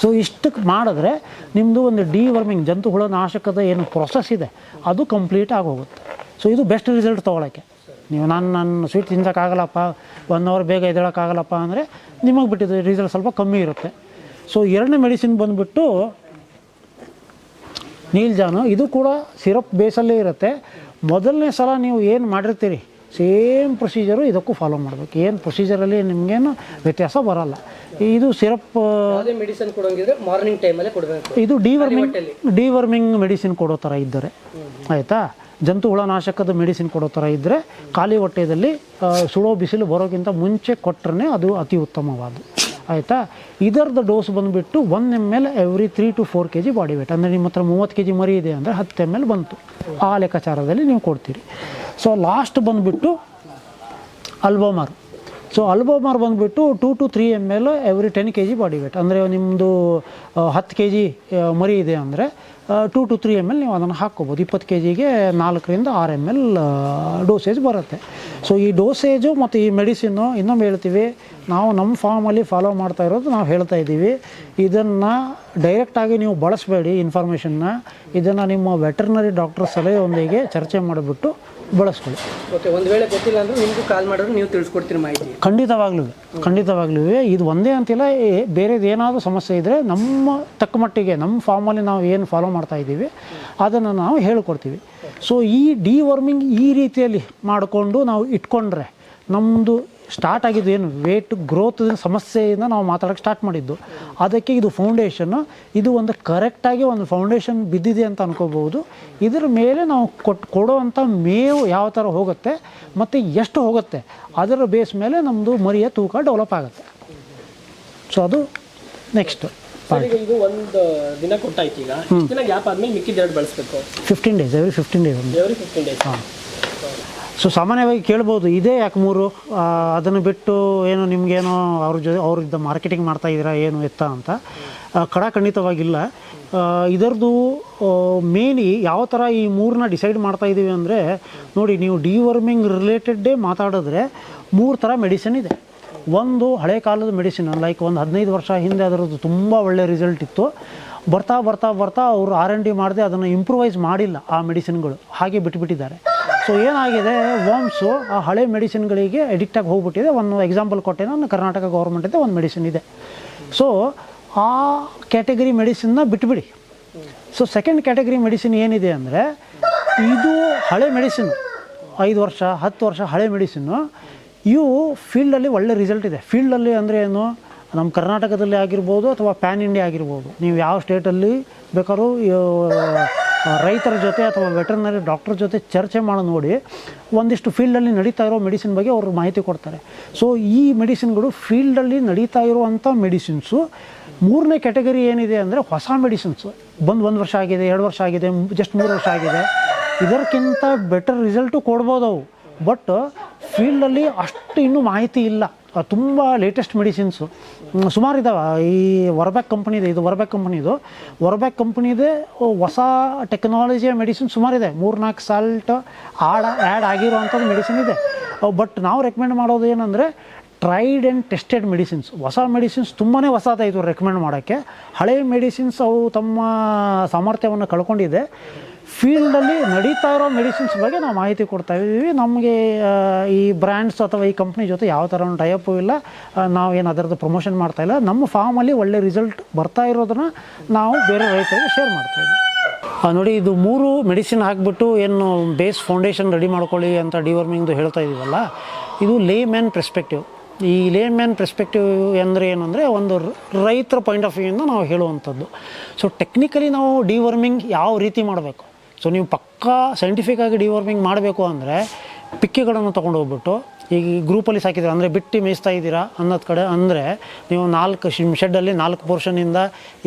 ಸೊ ಇಷ್ಟಕ್ಕೆ ಮಾಡಿದ್ರೆ ನಿಮ್ಮದು ಒಂದು ಡಿವರ್ಮಿಂಗ್ ಜಂತು ಹುಳ ನಾಶಕದ ಏನು ಪ್ರೊಸೆಸ್ ಇದೆ, ಅದು ಕಂಪ್ಲೀಟ್ ಆಗೋಗುತ್ತೆ ಸೊ ಇದು ಬೆಸ್ಟ್ ರಿಸಲ್ಟ್ ತೊಗೊಳಕ್ಕೆ. ನೀವು ನಾನು ನನ್ನ ಸ್ವೀಟ್ ತಿನ್ನೋಕ್ಕಾಗಲ್ಲಪ್ಪ ಒನ್ ಅವರ್ ಬೇಗ ಎದ್ದೇಳೋಕ್ಕಾಗಲ್ಲಪ್ಪ ಅಂದರೆ ನಿಮಗೆ ಬಿಟ್ಟಿದ್ದು ರಿಸಲ್ಟ್ ಸ್ವಲ್ಪ ಕಮ್ಮಿ ಇರುತ್ತೆ. ಸೊ ಎರಡನೇ ಮೆಡಿಸಿನ್ ಬಂದುಬಿಟ್ಟು ನೀಲ್ಜಾನು ಇದು ಕೂಡ ಸಿರಪ್ ಬೇಸಲ್ಲೇ ಇರುತ್ತೆ. ಮೊದಲನೇ ಸಲ ನೀವು ಏನು ಮಾಡಿರ್ತೀರಿ ಸೇಮ್ ಪ್ರೊಸೀಜರು ಇದಕ್ಕೂ ಫಾಲೋ ಮಾಡಬೇಕು. ಏನು ಪ್ರೊಸೀಜರಲ್ಲಿ ನಿಮಗೇನು ವ್ಯತ್ಯಾಸ ಬರಲ್ಲ. ಇದು ಸಿರಪ್ ಮೆಡಿಸಿನ್ ಕೊಡೋಂಗಿದ್ರೆ ಮಾರ್ನಿಂಗ್ ಟೈಮಲ್ಲೇ ಕೊಡಬೇಕು. ಇದು ಡಿವರ್ಮಿಂಗ್ ಡಿವರ್ಮಿಂಗ್ ಮೆಡಿಸಿನ್ ಕೊಡೋ ಥರ ಇದ್ದರೆ. ಆಯಿತಾ? ಜಂತು ಹುಳ ನಾಶಕದ ಮೆಡಿಸಿನ್ ಕೊಡೋ ಥರ ಇದ್ದರೆ ಖಾಲಿ ಹೊಟ್ಟೆಯಲ್ಲಿ ಸುಳೋ ಬಿಸಿಲು ಬರೋಕ್ಕಿಂತ ಮುಂಚೆ ಕೊಟ್ಟರೆ ಅದು ಅತಿ ಉತ್ತಮವಾದ ಆಯಿತಾ? ಇದರದ ಡೋಸ್ ಬಂದುಬಿಟ್ಟು one M L every three to four K G body weight ಅಂದರೆ ನಿಮ್ಮ ಹತ್ರ ಮೂವತ್ತು ಕೆ ಜಿ ಮರಿ ಇದೆ ಅಂದರೆ ಹತ್ತು ಎಂ ಎಲ್ ಬಂತು. ಆ ಲೆಕ್ಕಾಚಾರದಲ್ಲಿ ನೀವು ಕೊಡ್ತೀರಿ. ಸೊ ಲಾಸ್ಟ್ ಬಂದುಬಿಟ್ಟು ಅಲ್ಬೋಮಾರ್ ಸೊ ಅಲ್ಬೋಮಾರ್ ಬಂದುಬಿಟ್ಟು two to three M L every ten K G body weight ಅಂದರೆ ನಿಮ್ಮದು ಹತ್ತು ಕೆ ಜಿ ಮರಿ ಇದೆ ಅಂದರೆ two to three M L ನೀವು ಅದನ್ನು ಹಾಕ್ಕೋಬೋದು. ಇಪ್ಪತ್ತು ಕೆ ಜಿಗೆ ನಾಲ್ಕರಿಂದ ಆರು ಎಂ ಎಲ್ ಡೋಸೇಜ್ ಬರುತ್ತೆ. ಸೊ ಈ ಡೋಸೇಜು ಮತ್ತು ಈ ಮೆಡಿಸಿನ್ನು ಇನ್ನೊಮ್ಮೆ ಹೇಳ್ತೀವಿ, ನಾವು ನಮ್ಮ ಫಾರ್ಮಲ್ಲಿ ಫಾಲೋ ಮಾಡ್ತಾ ಇರೋದು ನಾವು ಹೇಳ್ತಾ ಇದ್ದೀವಿ. ಇದನ್ನು ಡೈರೆಕ್ಟಾಗಿ ನೀವು ಬಳಸಬೇಡಿ ಇನ್ಫಾರ್ಮೇಷನ್ನ ಇದನ್ನು ನಿಮ್ಮ ವೆಟರ್ನರಿ ಡಾಕ್ಟರ್ ಸಲಹೆಯೊಂದಿಗೆ ಚರ್ಚೆ ಮಾಡಿಬಿಟ್ಟು ಬಳಸ್ಕೊಳ್ಳಿ. ಓಕೆ ಒಂದು ವೇಳೆ ಗೊತ್ತಿಲ್ಲ ಅಂದ್ರೆ ನಿಮಗೂ ಕಾಲ್ ಮಾಡಿದ್ರೆ ನೀವು ತಿಳಿಸ್ಕೊಡ್ತೀರಿ ಮಾಹಿತಿ. ಖಂಡಿತವಾಗ್ಲೂ ಖಂಡಿತವಾಗ್ಲೂ. ಇದು ಒಂದೇ ಅಂತಿಲ್ಲ ಬೇರೆದು ಏನಾದರೂ ಸಮಸ್ಯೆ ಇದ್ದರೆ ನಮ್ಮ ತಕ್ಕ ಮಟ್ಟಿಗೆ ನಮ್ಮ ಫಾರ್ಮಲ್ಲಿ ನಾವು ಏನು ಫಾಲೋ ಮಾಡ್ತಾ ಇದ್ದೀವಿ ಅದನ್ನು ನಾವು ಹೇಳ್ಕೊಡ್ತೀವಿ. ಸೊ ಈ ಡಿವರ್ಮಿಂಗ್ ಈ ರೀತಿಯಲ್ಲಿ ಮಾಡಿಕೊಂಡು ನಾವು ಇಟ್ಕೊಂಡ್ರೆ ನಮ್ಮದು ಸ್ಟಾರ್ಟ್ ಆಗಿದ್ದು ಏನು ವೇಟ್ ಗ್ರೋತ್ ಸಮಸ್ಯೆಯಿಂದ ನಾವು ಮಾತಾಡೋಕ್ಕೆ ಸ್ಟಾರ್ಟ್ ಮಾಡಿದ್ದು. ಅದಕ್ಕೆ ಇದು ಫೌಂಡೇಶನ್ನು ಇದು ಒಂದು ಕರೆಕ್ಟಾಗಿ ಒಂದು ಫೌಂಡೇಶನ್ ಬಿದ್ದಿದೆ ಅಂತ ಅನ್ಕೋಬೋದು ಇದರ ಮೇಲೆ ನಾವು ಕೊಟ್ಟು ಕೊಡುವಂಥ ಮೇವು ಯಾವ ಥರ ಹೋಗುತ್ತೆ ಮತ್ತು ಎಷ್ಟು ಹೋಗುತ್ತೆ ಅದರ ಬೇಸ್ ಮೇಲೆ ನಮ್ಮದು ಮರಿಯ ತೂಕ ಡೆವಲಪ್ ಆಗುತ್ತೆ. ಸೊ ಅದು ನೆಕ್ಸ್ಟ್ ಇದು ಒಂದು ದಿನ ಕೊಟ್ಟಾಯ್ತು ಈಗ. ದಿನ ಗ್ಯಾಪ್ ಆದ್ಮೇಲೆ ಮಿಕ್ಕಿದ ಎರಡು ಬಳಸಬೇಕು. Fifteen days every fifteen days every fifteen days so ಸಾಮಾನ್ಯವಾಗಿ ಕೇಳ್ಬೋದು, ಇದೇ ಯಾಕೆ ಮೂರು? ಅದನ್ನು ಬಿಟ್ಟು ಏನು ನಿಮಗೇನೋ ಅವ್ರ ಜೊತೆ ಅವ್ರದ್ದು ಮಾರ್ಕೆಟಿಂಗ್ ಮಾಡ್ತಾ ಇದ್ದೀರಾ, ಏನು ಎತ್ತ ಅಂತ? ಕಡ ಖಂಡಿತವಾಗಿಲ್ಲ. ಇದರದ್ದು ಯಾವ ಥರ ಈ ಮೂರನ್ನ ಡಿಸೈಡ್ ಮಾಡ್ತಾ ಇದ್ದೀವಿ ಅಂದರೆ, ನೋಡಿ, ನೀವು ಡಿವರ್ಮಿಂಗ್ ರಿಲೇಟೆಡ್ಡೇ ಮಾತಾಡಿದ್ರೆ ಮೂರು ಥರ ಮೆಡಿಸಿನ್ ಇದೆ. ಒಂದು ಹಳೆ ಕಾಲದ ಮೆಡಿಸಿನ್ ಲೈಕ್ ಒಂದು ಹದಿನೈದು ವರ್ಷ ಹಿಂದೆ ಅದರದ್ದು ತುಂಬ ಒಳ್ಳೆ ರಿಸಲ್ಟ್ ಇತ್ತು. ಬರ್ತಾ ಬರ್ತಾ ಬರ್ತಾ ಅವರು ಆರ್ ಎನ್ ಡಿ ಮಾಡಿದೆ ಅದನ್ನು ಇಂಪ್ರೂವೈಸ್ ಮಾಡಿಲ್ಲ ಆ ಮೆಡಿಸಿನ್ಗಳು. ಹಾಗೆ ಬಿಟ್ಬಿಟ್ಟಿದ್ದಾರೆ. ಸೊ ಏನಾಗಿದೆ? ವರ್ಮ್ಸು ಆ ಹಳೆ ಮೆಡಿಸಿನ್ಗಳಿಗೆ ಅಡಿಕ್ಟಾಗಿ ಹೋಗ್ಬಿಟ್ಟಿದೆ. ಒಂದು ಎಕ್ಸಾಂಪಲ್ ಕೊಟ್ಟೆ ನಾನು, ಕರ್ನಾಟಕ ಗೌರ್ಮೆಂಟಿಂದ ಒಂದು ಮೆಡಿಸಿನ್ ಇದೆ. ಸೊ ಆ ಕ್ಯಾಟಗರಿ ಮೆಡಿಸಿನ್ನ ಬಿಟ್ಬಿಡಿ. ಸೊ ಸೆಕೆಂಡ್ ಕ್ಯಾಟಗರಿ ಮೆಡಿಸಿನ್ ಏನಿದೆ ಅಂದರೆ, ಇದು ಹಳೆ ಮೆಡಿಸಿನ್ ಐದು ವರ್ಷ, ಹತ್ತು ವರ್ಷ ಹಳೆ ಮೆಡಿಸಿನ್ನು ಇವು ಫೀಲ್ಡಲ್ಲಿ ಒಳ್ಳೆ ರಿಸಲ್ಟ್ ಇದೆ. ಫೀಲ್ಡಲ್ಲಿ ಅಂದರೆ ಏನು? ನಮ್ಮ ಕರ್ನಾಟಕದಲ್ಲಿ ಆಗಿರ್ಬೋದು ಅಥವಾ ಪ್ಯಾನ್ ಇಂಡಿಯಾ ಆಗಿರ್ಬೋದು. ನೀವು ಯಾವ ಸ್ಟೇಟಲ್ಲಿ ಬೇಕಾದ್ರೂ ರೈತರ ಜೊತೆ ಅಥವಾ ವೆಟರ್ನರಿ ಡಾಕ್ಟರ್ ಜೊತೆ ಚರ್ಚೆ ಮಾಡಿ ನೋಡಿ, ಒಂದಿಷ್ಟು ಫೀಲ್ಡಲ್ಲಿ ನಡೀತಾ ಇರೋ ಮೆಡಿಸಿನ್ ಬಗ್ಗೆ ಅವರು ಮಾಹಿತಿ ಕೊಡ್ತಾರೆ. ಸೊ ಈ ಮೆಡಿಸಿನ್ಗಳು ಫೀಲ್ಡಲ್ಲಿ ನಡೀತಾ ಇರುವಂಥ ಮೆಡಿಸಿನ್ಸು, ಮೂರನೇ ಕ್ಯಾಟಗರಿ ಏನಿದೆ ಅಂದರೆ ಹೊಸ ಮೆಡಿಸಿನ್ಸು. ಬಂದು ಒಂದು ವರ್ಷ ಆಗಿದೆ, ಎರಡು ವರ್ಷ ಆಗಿದೆ, ಜಸ್ಟ್ ಮೂರು ವರ್ಷ ಆಗಿದೆ. ಇದಕ್ಕಿಂತ ಬೆಟರ್ ರಿಸಲ್ಟು ಕೊಡ್ಬೋದು ಅವು. ಬಟ್, ಫೀಲ್ಡಲ್ಲಿ ಅಷ್ಟು ಇನ್ನೂ ಮಾಹಿತಿ ಇಲ್ಲ. ತುಂಬ ಲೇಟೆಸ್ಟ್ ಮೆಡಿಸಿನ್ಸು ಸುಮಾರು ಇದ್ದಾವೆ ಈ ವರ್ಬ್ಯಾಕ್ ಕಂಪ್ನಿದೆ ಇದು ವರ್ಬ್ಯಾಕ್ ಕಂಪ್ನಿದು ವರ್ಬ್ಯಾಕ್ ಕಂಪ್ನಿದೆ ಹೊಸ ಟೆಕ್ನಾಲಜಿಯ ಮೆಡಿಸಿನ್ ಸುಮಾರಿದೆ ಮೂರ್ನಾಲ್ಕು ಸಾಲ್ಟ್ ಆಡ್ ಆ್ಯಡ್ ಆಗಿರುವಂಥದ್ದು ಮೆಡಿಸಿನ್ ಇದೆ. ಬಟ್ ನಾವು ರೆಕಮೆಂಡ್ ಮಾಡೋದು ಏನಂದರೆ ಟ್ರೈಡ್ ಆ್ಯಂಡ್ ಟೆಸ್ಟೆಡ್ ಮೆಡಿಸಿನ್ಸ್ ಹೊಸ ಮೆಡಿಸಿನ್ಸ್ ತುಂಬಾ ಹೊಸದಾಯಿತು ರೆಕಮೆಂಡ್ ಮಾಡೋಕ್ಕೆ. ಹಳೆಯ ಮೆಡಿಸಿನ್ಸ್ ಅವು ತಮ್ಮ ಸಾಮರ್ಥ್ಯವನ್ನು ಕಳ್ಕೊಂಡಿದೆ. ಫೀಲ್ಡಲ್ಲಿ ನಡೀತಾ ಇರೋ ಮೆಡಿಸಿನ್ಸ್ ಬಗ್ಗೆ ನಾವು ಮಾಹಿತಿ ಕೊಡ್ತಾ ಇದ್ದೀವಿ. ನಮಗೆ ಈ ಬ್ರ್ಯಾಂಡ್ಸ್ ಅಥವಾ ಈ ಕಂಪ್ನಿ ಜೊತೆ ಯಾವ ಥರ ಟೈಪು ಇಲ್ಲ. ನಾವು ಏನು ಅದರದ್ದು ಪ್ರಮೋಷನ್ ಮಾಡ್ತಾ ಇಲ್ಲ. ನಮ್ಮ ಫಾರ್ಮಲ್ಲಿ ಒಳ್ಳೆ ರಿಸಲ್ಟ್ ಬರ್ತಾ ಇರೋದನ್ನ ನಾವು ಬೇರೆ ರೈತರಿಗೆ ಶೇರ್ ಮಾಡ್ತಾ ಇದ್ದೀವಿ. ನೋಡಿ, ಇದು ಮೂರು ಮೆಡಿಸಿನ್ ಹಾಕಿಬಿಟ್ಟು ಏನು ಬೇಸ್ ಫೌಂಡೇಶನ್ ರೆಡಿ ಮಾಡ್ಕೊಳ್ಳಿ ಅಂತ ಡಿವರ್ಮಿಂಗ್ದು ಹೇಳ್ತಾ ಇದ್ದೀವಲ್ಲ ಇದು ಲೇ ಮ್ಯಾನ್ ಪ್ರೆಸ್ಪೆಕ್ಟಿವ್ ಈ ಲೇ ಮ್ಯಾನ್ ಪ್ರೆಸ್ಪೆಕ್ಟಿವ್ ಅಂದರೆ ಏನು ಒಂದು ರೈತರ ಪಾಯಿಂಟ್ ಆಫ್ ವ್ಯೂಯಿಂದ ನಾವು ಹೇಳುವಂಥದ್ದು. ಸೊ ಟೆಕ್ನಿಕಲಿ ನಾವು ಡಿವರ್ಮಿಂಗ್ ಯಾವ ರೀತಿ ಮಾಡಬೇಕು? ಸೊ ನೀವು ಪಕ್ಕಾ ಸೈಂಟಿಫಿಕ್ಕಾಗಿ ಡಿವಾರ್ಮಿಂಗ್ ಮಾಡಬೇಕು ಅಂದರೆ ಪಿಕ್ಕಿಗಳನ್ನು ತೊಗೊಂಡು ಹೋಗ್ಬಿಟ್ಟು ಈಗ ಗ್ರೂಪಲ್ಲಿ ಸಾಕಿದ್ದೀರಾ? ಅಂದರೆ ಬಿಟ್ಟು ಮೇಯಿಸ್ತಾ ಇದ್ದೀರಾ ಅನ್ನೋದು ಕಡೆ? ಅಂದರೆ ನೀವು ನಾಲ್ಕು ಶೆಡ್ಡಲ್ಲಿ ನಾಲ್ಕು ಪೋರ್ಷನಿಂದ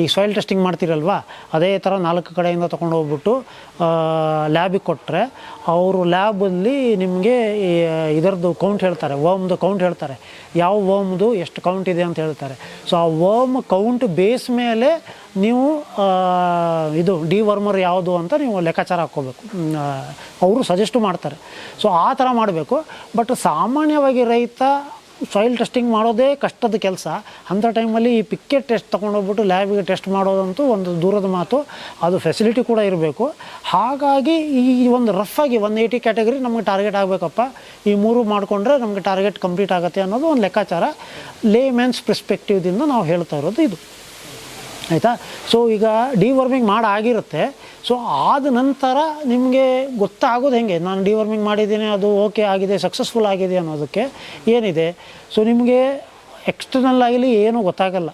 ಈಗ ಸಾಯಿಲ್ ಟೆಸ್ಟಿಂಗ್ ಮಾಡ್ತೀರಲ್ವಾ? ಅದೇ ಥರ ನಾಲ್ಕು ಕಡೆಯಿಂದ ತೊಗೊಂಡು ಹೋಗ್ಬಿಟ್ಟು ಲ್ಯಾಬಿಗೆ ಕೊಟ್ಟರೆ ಅವರು ಲ್ಯಾಬಲ್ಲಿ ನಿಮಗೆ ಇದರದ್ದು ಕೌಂಟ್ ಹೇಳ್ತಾರೆ ಓಮ್ದು ಕೌಂಟ್ ಹೇಳ್ತಾರೆ. ಯಾವ ಓಮ್ದು ಎಷ್ಟು ಕೌಂಟ್ ಇದೆ ಅಂತ ಹೇಳ್ತಾರೆ. ಸೊ ಆ ವರ್ಮ್ ಕೌಂಟ್ ಬೇಸ್ ಮೇಲೆ ನೀವು ಇದು ಡಿ ವರ್ಮರ್ ಯಾವುದು ಅಂತ ನೀವು ಲೆಕ್ಕಾಚಾರ ಹಾಕ್ಕೋಬೇಕು. ಅವರು ಸಜೆಸ್ಟು ಮಾಡ್ತಾರೆ. ಸೊ ಆ ಥರ ಮಾಡಬೇಕು. ಬಟ್ ಸಾಮಾನ್ಯವಾಗಿ ರೈತ ಸಾಯಿಲ್ ಟೆಸ್ಟಿಂಗ್ ಮಾಡೋದೇ ಕಷ್ಟದ ಕೆಲಸ. ಅಂಥ ಟೈಮಲ್ಲಿ ಈ ಪಿಕ್ಕೆ ಟೆಸ್ಟ್ ತೊಗೊಂಡೋಗ್ಬಿಟ್ಟು ಲ್ಯಾಬಿಗೆ ಟೆಸ್ಟ್ ಮಾಡೋದಂತೂ ಒಂದು ದೂರದ ಮಾತು. ಅದು ಫೆಸಿಲಿಟಿ ಕೂಡ ಇರಬೇಕು. ಹಾಗಾಗಿ ಈ ಒಂದು ರಫ್ ಆಗಿ ಒನ್ ಏಯ್ಟಿ ಕ್ಯಾಟಗರಿ ನಮಗೆ ಟಾರ್ಗೆಟ್ ಆಗಬೇಕಪ್ಪ. ಈ ಮೂರು ಮಾಡಿಕೊಂಡ್ರೆ ನಮಗೆ ಟಾರ್ಗೆಟ್ ಕಂಪ್ಲೀಟ್ ಆಗುತ್ತೆ ಅನ್ನೋದು ಒಂದು ಲೆಕ್ಕಾಚಾರ. ಲೇ ಮ್ಯಾನ್ಸ್ ಪ್ರಿಸ್ಪೆಕ್ಟಿವ್ದಿಂದ ನಾವು ಹೇಳ್ತಾ ಇರೋದು ಇದು. ಆಯಿತಾ? ಸೊ ಈಗ ಡಿವರ್ಮಿಂಗ್ ಮಾಡಾಗಿರುತ್ತೆ. ಸೊ ಆದ ನಂತರ ನಿಮಗೆ ಗೊತ್ತಾಗೋದು ಹೆಂಗೆ? ನಾನು ಡಿವರ್ಮಿಂಗ್ ಮಾಡಿದ್ದೀನಿ, ಅದು ಓಕೆ ಆಗಿದೆ ಸಕ್ಸಸ್ಫುಲ್ ಆಗಿದೆ ಅನ್ನೋದಕ್ಕೆ ಏನಿದೆ? ಸೊ ನಿಮಗೆ ಎಕ್ಸ್ಟರ್ನಲ್ ಆಗಲಿ ಏನೂ ಗೊತ್ತಾಗಲ್ಲ.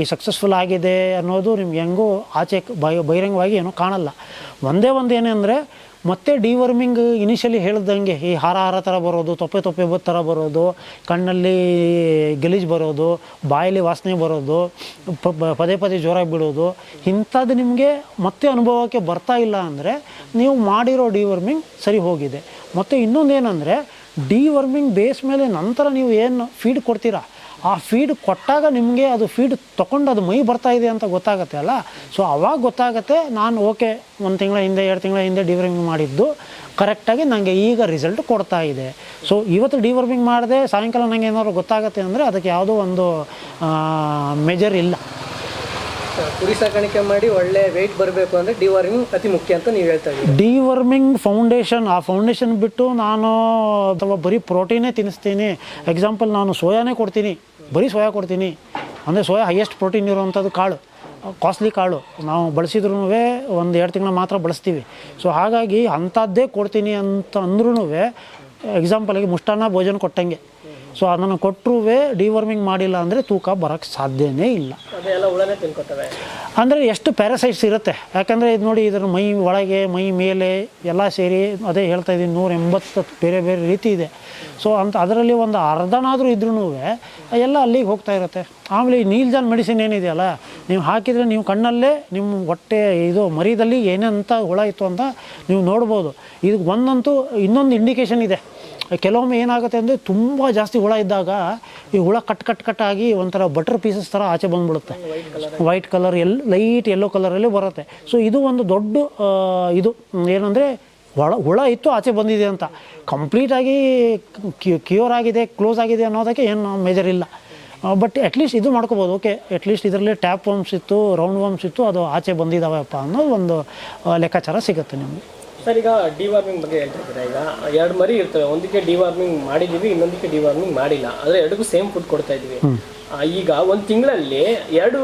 ಈ ಸಕ್ಸಸ್ಫುಲ್ ಆಗಿದೆ ಅನ್ನೋದು ನಿಮ್ಗೆ ಹೆಂಗೂ ಆಚೆ ಬೈ, ಬಹಿರಂಗವಾಗಿ ಏನೂ ಕಾಣಲ್ಲ. ಒಂದೇ ಒಂದು ಏನಂದರೆ ಮತ್ತೆ ಡಿವರ್ಮಿಂಗ್ ಇನಿಷಿಯಲಿ ಹೇಳ್ದಂಗೆ, ಈ ಹಾರ ಹಾರ ಥರ ಬರೋದು, ತೊಪ್ಪೆ ತೊಪ್ಪೆ ಥರ ಬರೋದು, ಕಣ್ಣಲ್ಲಿ ಗಲೀಜು ಬರೋದು, ಬಾಯಲ್ಲಿ ವಾಸನೆ ಬರೋದು ಪದೇ ಪದೇ ಜ್ವರ ಬಿಡೋದು ಇಂಥದ್ದು ನಿಮಗೆ ಮತ್ತೆ ಅನುಭವಕ್ಕೆ ಬರ್ತಾ ಇಲ್ಲ ಅಂದರೆ ನೀವು ಮಾಡಿರೋ ಡಿವರ್ಮಿಂಗ್ ಸರಿ ಹೋಗಿದೆ. ಮತ್ತು ಇನ್ನೊಂದೇನೆಂದರೆ ಡಿವರ್ಮಿಂಗ್ ಬೇಸ್ ಮೇಲೆ ನಂತರ ನೀವು ಏನು ಫೀಡ್ ಕೊಡ್ತೀರಾ? ಆ ಫೀಡ್ ಕೊಟ್ಟಾಗ ನಿಮಗೆ ಅದು ಫೀಡ್ ತೊಗೊಂಡು ಅದು ಮೈ ಬರ್ತಾ ಇದೆ ಅಂತ ಗೊತ್ತಾಗುತ್ತೆ ಅಲ್ಲ? ಸೊ ಅವಾಗ ಗೊತ್ತಾಗುತ್ತೆ ನಾನು ಓಕೆ ಒಂದು ತಿಂಗಳ ಹಿಂದೆ ಎರಡು ತಿಂಗಳ ಹಿಂದೆ ಡಿವರ್ಮಿಂಗ್ ಮಾಡಿದ್ದು ಕರೆಕ್ಟಾಗಿ ನನಗೆ ಈಗ ರಿಸಲ್ಟ್ ಕೊಡ್ತಾ ಇದೆ. ಸೊ ಇವತ್ತು ಡಿವರ್ಮಿಂಗ್ ಮಾಡಿದೆ ಸಾಯಂಕಾಲ ನನಗೆ ಏನಾದ್ರು ಗೊತ್ತಾಗುತ್ತೆ ಅಂದರೆ ಅದಕ್ಕೆ ಯಾವುದೋ ಒಂದು ಮೆಜರ್ ಇಲ್ಲ. ಕುರಿ ಸಾಕಾಣಿಕೆ ಮಾಡಿ ಒಳ್ಳೆ ವೆಯ್ಟ್ ಬರಬೇಕು ಅಂದರೆ ಡಿವರ್ಮಿಂಗ್ ಅತಿ ಮುಖ್ಯ ಅಂತ ನೀವು ಹೇಳ್ತಾ ಇದ್ದೀರಿ. ಡಿವರ್ಮಿಂಗ್ ಫೌಂಡೇಶನ್ ಆ ಫೌಂಡೇಶನ್ ಬಿಟ್ಟು ನಾನು ಅಥವಾ ಬರೀ ಪ್ರೋಟೀನೇ ತಿನ್ನಿಸ್ತೀನಿ. ಎಕ್ಸಾಂಪಲ್ ನಾನು ಸೋಯಾನೇ ಕೊಡ್ತೀನಿ. ಬರೀ ಸೋಯಾ ಕೊಡ್ತೀನಿ. ಅಂದರೆ ಸೋಯಾ ಹೈಯೆಸ್ಟ್ ಪ್ರೋಟೀನ್ ಇರುವಂಥದ್ದು ಕಾಳು. ಕಾಸ್ಟ್ಲಿ ಕಾಳು. ನಾವು ಬಳಸಿದ್ರೂ ಒಂದು ಎರಡು ತಿಂಗಳು ಮಾತ್ರ ಬಳಸ್ತೀವಿ. ಸೊ ಹಾಗಾಗಿ ಅಂಥದ್ದೇ ಕೊಡ್ತೀನಿ ಅಂತ ಅಂದ್ರೂ ಎಕ್ಸಾಂಪಲ್ಗೆ ಮುಷ್ಟಾನ್ನ ಭೋಜನ ಕೊಟ್ಟಂಗೆ. ಸೊ ಅದನ್ನು ಕೊಟ್ಟರೂ ಡಿವರ್ಮಿಂಗ್ ಮಾಡಿಲ್ಲ ಅಂದರೆ ತೂಕ ಬರೋಕ್ಕೆ ಸಾಧ್ಯನೇ ಇಲ್ಲ. ಅಂದರೆ ಎಷ್ಟು ಪ್ಯಾರಾಸೈಟ್ಸ್ ಇರುತ್ತೆ? ಯಾಕಂದರೆ ಇದು ನೋಡಿ ಇದರ ಮೈ ಒಳಗೆ ಮೈ ಮೇಲೆ ಎಲ್ಲ ಸೇರಿ ಅದೇ ಹೇಳ್ತಾ ಇದ್ದೀನಿ ನೂರ ಎಂಬತ್ತು ಬೇರೆ ಬೇರೆ ರೀತಿ ಇದೆ. ಸೊ ಅಂತ ಅದರಲ್ಲಿ ಒಂದು ಅರ್ಧನಾದರೂ ಇದ್ರೂ ಎಲ್ಲ ಅಲ್ಲಿಗೆ ಹೋಗ್ತಾ ಇರುತ್ತೆ. ಆಮೇಲೆ ಈ ನೀಲ್ಜಾನ್ ಮೆಡಿಸಿನ್ ಏನಿದೆಯಲ್ಲ ನೀವು ಹಾಕಿದರೆ ನೀವು ಕಣ್ಣಲ್ಲೇ ನಿಮ್ಮ ಹೊಟ್ಟೆ ಇದು ಮರಿದಲ್ಲಿ ಏನಂತ ಹುಳ ಇತ್ತು ಅಂತ ನೀವು ನೋಡ್ಬೋದು. ಇದು ಒಂದಂತೂ ಇನ್ನೊಂದು ಇಂಡಿಕೇಶನ್ ಇದೆ. ಕೆಲವೊಮ್ಮೆ ಏನಾಗುತ್ತೆ ಅಂದರೆ ತುಂಬ ಜಾಸ್ತಿ ಹುಳ ಇದ್ದಾಗ ಈ ಹುಳ ಕಟ್ ಕಟ್ ಕಟ್ ಆಗಿ ಒಂಥರ ಬಟರ್ ಪೀಸಸ್ ಥರ ಆಚೆ ಬಂದ್ಬಿಡುತ್ತೆ. ವೈಟ್ ಕಲರ್ ಎಲ್ ಲೈಟ್ ಯೆಲ್ಲೋ ಕಲರಲ್ಲಿ ಬರುತ್ತೆ. ಸೊ ಇದು ಒಂದು ದೊಡ್ಡ ಇದು ಏನಂದರೆ ಒಳ, ಹುಳ ಇತ್ತು, ಆಚೆ ಬಂದಿದೆ ಅಂತ. ಕಂಪ್ಲೀಟಾಗಿ ಕ್ಯೂರ್ ಆಗಿದೆ ಕ್ಲೋಸ್ ಆಗಿದೆ ಅನ್ನೋದಕ್ಕೆ ಏನು ಮೇಜರ್ ಇಲ್ಲ. ಬಟ್ ಅಟ್ಲೀಸ್ಟ್ ಇದು ಮಾಡ್ಕೋಬೋದು. ಓಕೆ ಅಟ್ಲೀಸ್ಟ್ ಇದರಲ್ಲಿ ಟ್ಯಾಪ್ ವಾಮ್ಸ್ ಇತ್ತು ರೌಂಡ್ ವಾಮ್ಸ್ ಇತ್ತು, ಅದು ಆಚೆ ಬಂದಿದ್ದಾವಪ್ಪ ಅನ್ನೋ ಒಂದು ಲೆಕ್ಕಾಚಾರ ಸಿಗುತ್ತೆ ನಿಮಗೆ. ಸರ್ ಈಗ ಡಿವಾರ್ಮಿಂಗ್ ಬಗ್ಗೆ ಹೇಳ್ತಿದ್ದೀರಾ ಈಗ ಎರಡು ಮರಿ ಇರ್ತವೆ. ಒಂದಕ್ಕೆ ಡಿವಾರ್ಮಿಂಗ್ ಮಾಡಿದೀವಿ ಇನ್ನೊಂದಕ್ಕೆ ಡಿವಾರ್ಮಿಂಗ್ ಮಾಡಿಲ್ಲ. ಆದರೆ ಎರಡಕ್ಕೂ ಸೇಮ್ ಫುಡ್ ಕೊಡ್ತಾ ಇದೀವಿ ಈಗ ಒಂದು ತಿಂಗಳಲ್ಲಿ ಎರಡು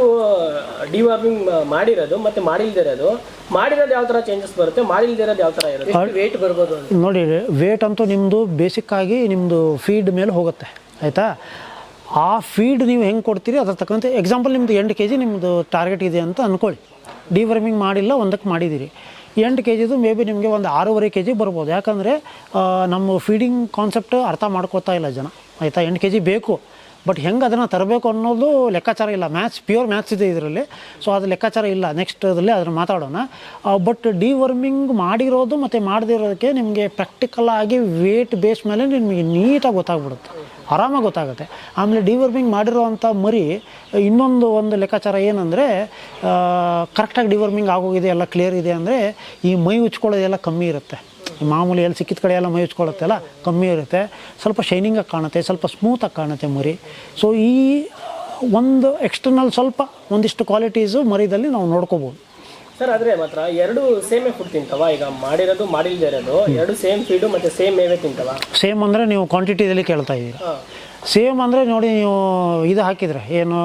ಡಿವಾರ್ಮಿಂಗ್ ಮಾಡಿರೋದು ಮತ್ತೆ ಮಾಡಿಲ್ದಿರೋದು ಮಾಡಿರೋದು ಯಾವ ಥರ ಚೇಂಜಸ್ ಬರುತ್ತೆ? ಮಾಡಿಲ್ದಿರೋದು ಯಾವ ಥರ ಇರುತ್ತೆ? ವೇಟ್ ಬರ್ಬೋದು ಅಂತ. ನೋಡಿ ವೇಟ್ ಅಂತೂ ನಿಮ್ಮದು ಆಗಿ ನಿಮ್ಮದು ಫೀಡ್ ಮೇಲೆ ಹೋಗುತ್ತೆ. ಆಯಿತಾ? ಆ ಫೀಡ್ ನೀವು ಹೆಂಗೆ ಕೊಡ್ತೀರಿ? ಅದ್ರ ತಕ್ಕಂತೆ ಎಕ್ಸಾಂಪಲ್ ನಿಮ್ಮದು ಎಂಟು ಕೆ ಜಿ ನಿಮ್ಮದು ಟಾರ್ಗೆಟ್ ಇದೆ ಅಂತ ಅಂದ್ಕೊಳ್ಳಿ ಡಿವರ್ಮಿಂಗ್ ಮಾಡಿಲ್ಲ ಒಂದಕ್ಕೆ ಮಾಡಿದ್ದೀರಿ. ಎಂಟು ಕೆ ಜಿದು ಮೇ ಬಿ ನಿಮಗೆ ಒಂದು ಆರೂವರೆ ಕೆ ಜಿ ಬರ್ಬೋದು. ಯಾಕಂದರೆ ನಮ್ಮ ಫೀಡಿಂಗ್ ಕಾನ್ಸೆಪ್ಟ್ ಅರ್ಥ ಮಾಡ್ಕೋತಾ ಇಲ್ಲ ಜನ. ಆಯಿತಾ? ಎಂಟು ಕೆ ಜಿ ಬೇಕು. ಬಟ್ ಹೆಂಗೆ ಅದನ್ನು ತರಬೇಕು ಅನ್ನೋದು ಲೆಕ್ಕಾಚಾರ ಇಲ್ಲ. ಮ್ಯಾಥ್ಸ್ ಪ್ಯೂರ್ ಮ್ಯಾಥ್ಸ್ ಇದೆ ಇದರಲ್ಲಿ. ಸೊ ಅದು ಲೆಕ್ಕಾಚಾರ ಇಲ್ಲ. ನೆಕ್ಸ್ಟ್ ಅದರಲ್ಲಿ ಅದನ್ನು ಮಾತಾಡೋಣ. ಬಟ್ ಡಿವರ್ಮಿಂಗ್ ಮಾಡಿರೋದು ಮತ್ತು ಮಾಡದಿರೋದಕ್ಕೆ ನಿಮಗೆ ಪ್ರಾಕ್ಟಿಕಲ್ ಆಗಿ ವೇಟ್ ಬೇಸ್ ಮೇಲೆ ನಿಮಗೆ ನೀಟಾಗಿ ಗೊತ್ತಾಗ್ಬಿಡುತ್ತೆ. ಆರಾಮಾಗಿ ಗೊತ್ತಾಗುತ್ತೆ. ಆಮೇಲೆ ಡಿವರ್ಮಿಂಗ್ ಮಾಡಿರೋವಂಥ ಮರಿ, ಇನ್ನೊಂದು ಒಂದು ಲೆಕ್ಕಾಚಾರ ಏನಂದರೆ ಕರೆಕ್ಟಾಗಿ ಡಿವರ್ಮಿಂಗ್ ಆಗೋಗಿದೆ, ಎಲ್ಲ ಕ್ಲಿಯರ್ ಇದೆ ಅಂದರೆ ಈ ಮೈ ಉಚ್ಕೊಳ್ಳೋದೆಲ್ಲ ಕಮ್ಮಿ ಇರುತ್ತೆ. ಮಾಮೂಲಿ ಎಲ್ಲಿ ಸಿಕ್ಕಿದ ಕಡೆ ಎಲ್ಲ ಮೈ ಉಚ್ಕೊಳ್ಳುತ್ತೆಲ್ಲ ಕಮ್ಮಿ ಇರುತ್ತೆ. ಸ್ವಲ್ಪ ಶೈನಿಂಗಾಗಿ ಕಾಣುತ್ತೆ ಸ್ವಲ್ಪ ಸ್ಮೂತಾಗಿ ಕಾಣುತ್ತೆ ಮರಿ. ಸೊ ಈ ಒಂದು ಎಕ್ಸ್ಟರ್ನಲ್ ಸ್ವಲ್ಪ ಒಂದಿಷ್ಟು ಕ್ವಾಲಿಟೀಸು ಮರಿದಲ್ಲಿ ನಾವು ನೋಡ್ಕೋಬೋದು. ಸರ್ ಆದರೆ ಮಾತ್ರ ಎರಡು ಸೇಮೇ ಫುಡ್ ತಿಂತವ? ಈಗ ಮಾಡಿರೋದು ಮಾಡಿಲ್ದೇ ಇರೋದು ಎರಡು ಸೇಮ್ ಫೀಡು ಮತ್ತು ಸೇಮ್ ಮೇವೆ ತಿಂತವ? ಸೇಮ್ ಅಂದರೆ ನೀವು ಕ್ವಾಂಟಿಟಿದಲ್ಲಿ ಕೇಳ್ತಾ ಇದ್ದೀರಾ. ಸೇಮ್ ಅಂದರೆ ನೋಡಿ ನೀವು ಇದು ಹಾಕಿದರೆ ಏನು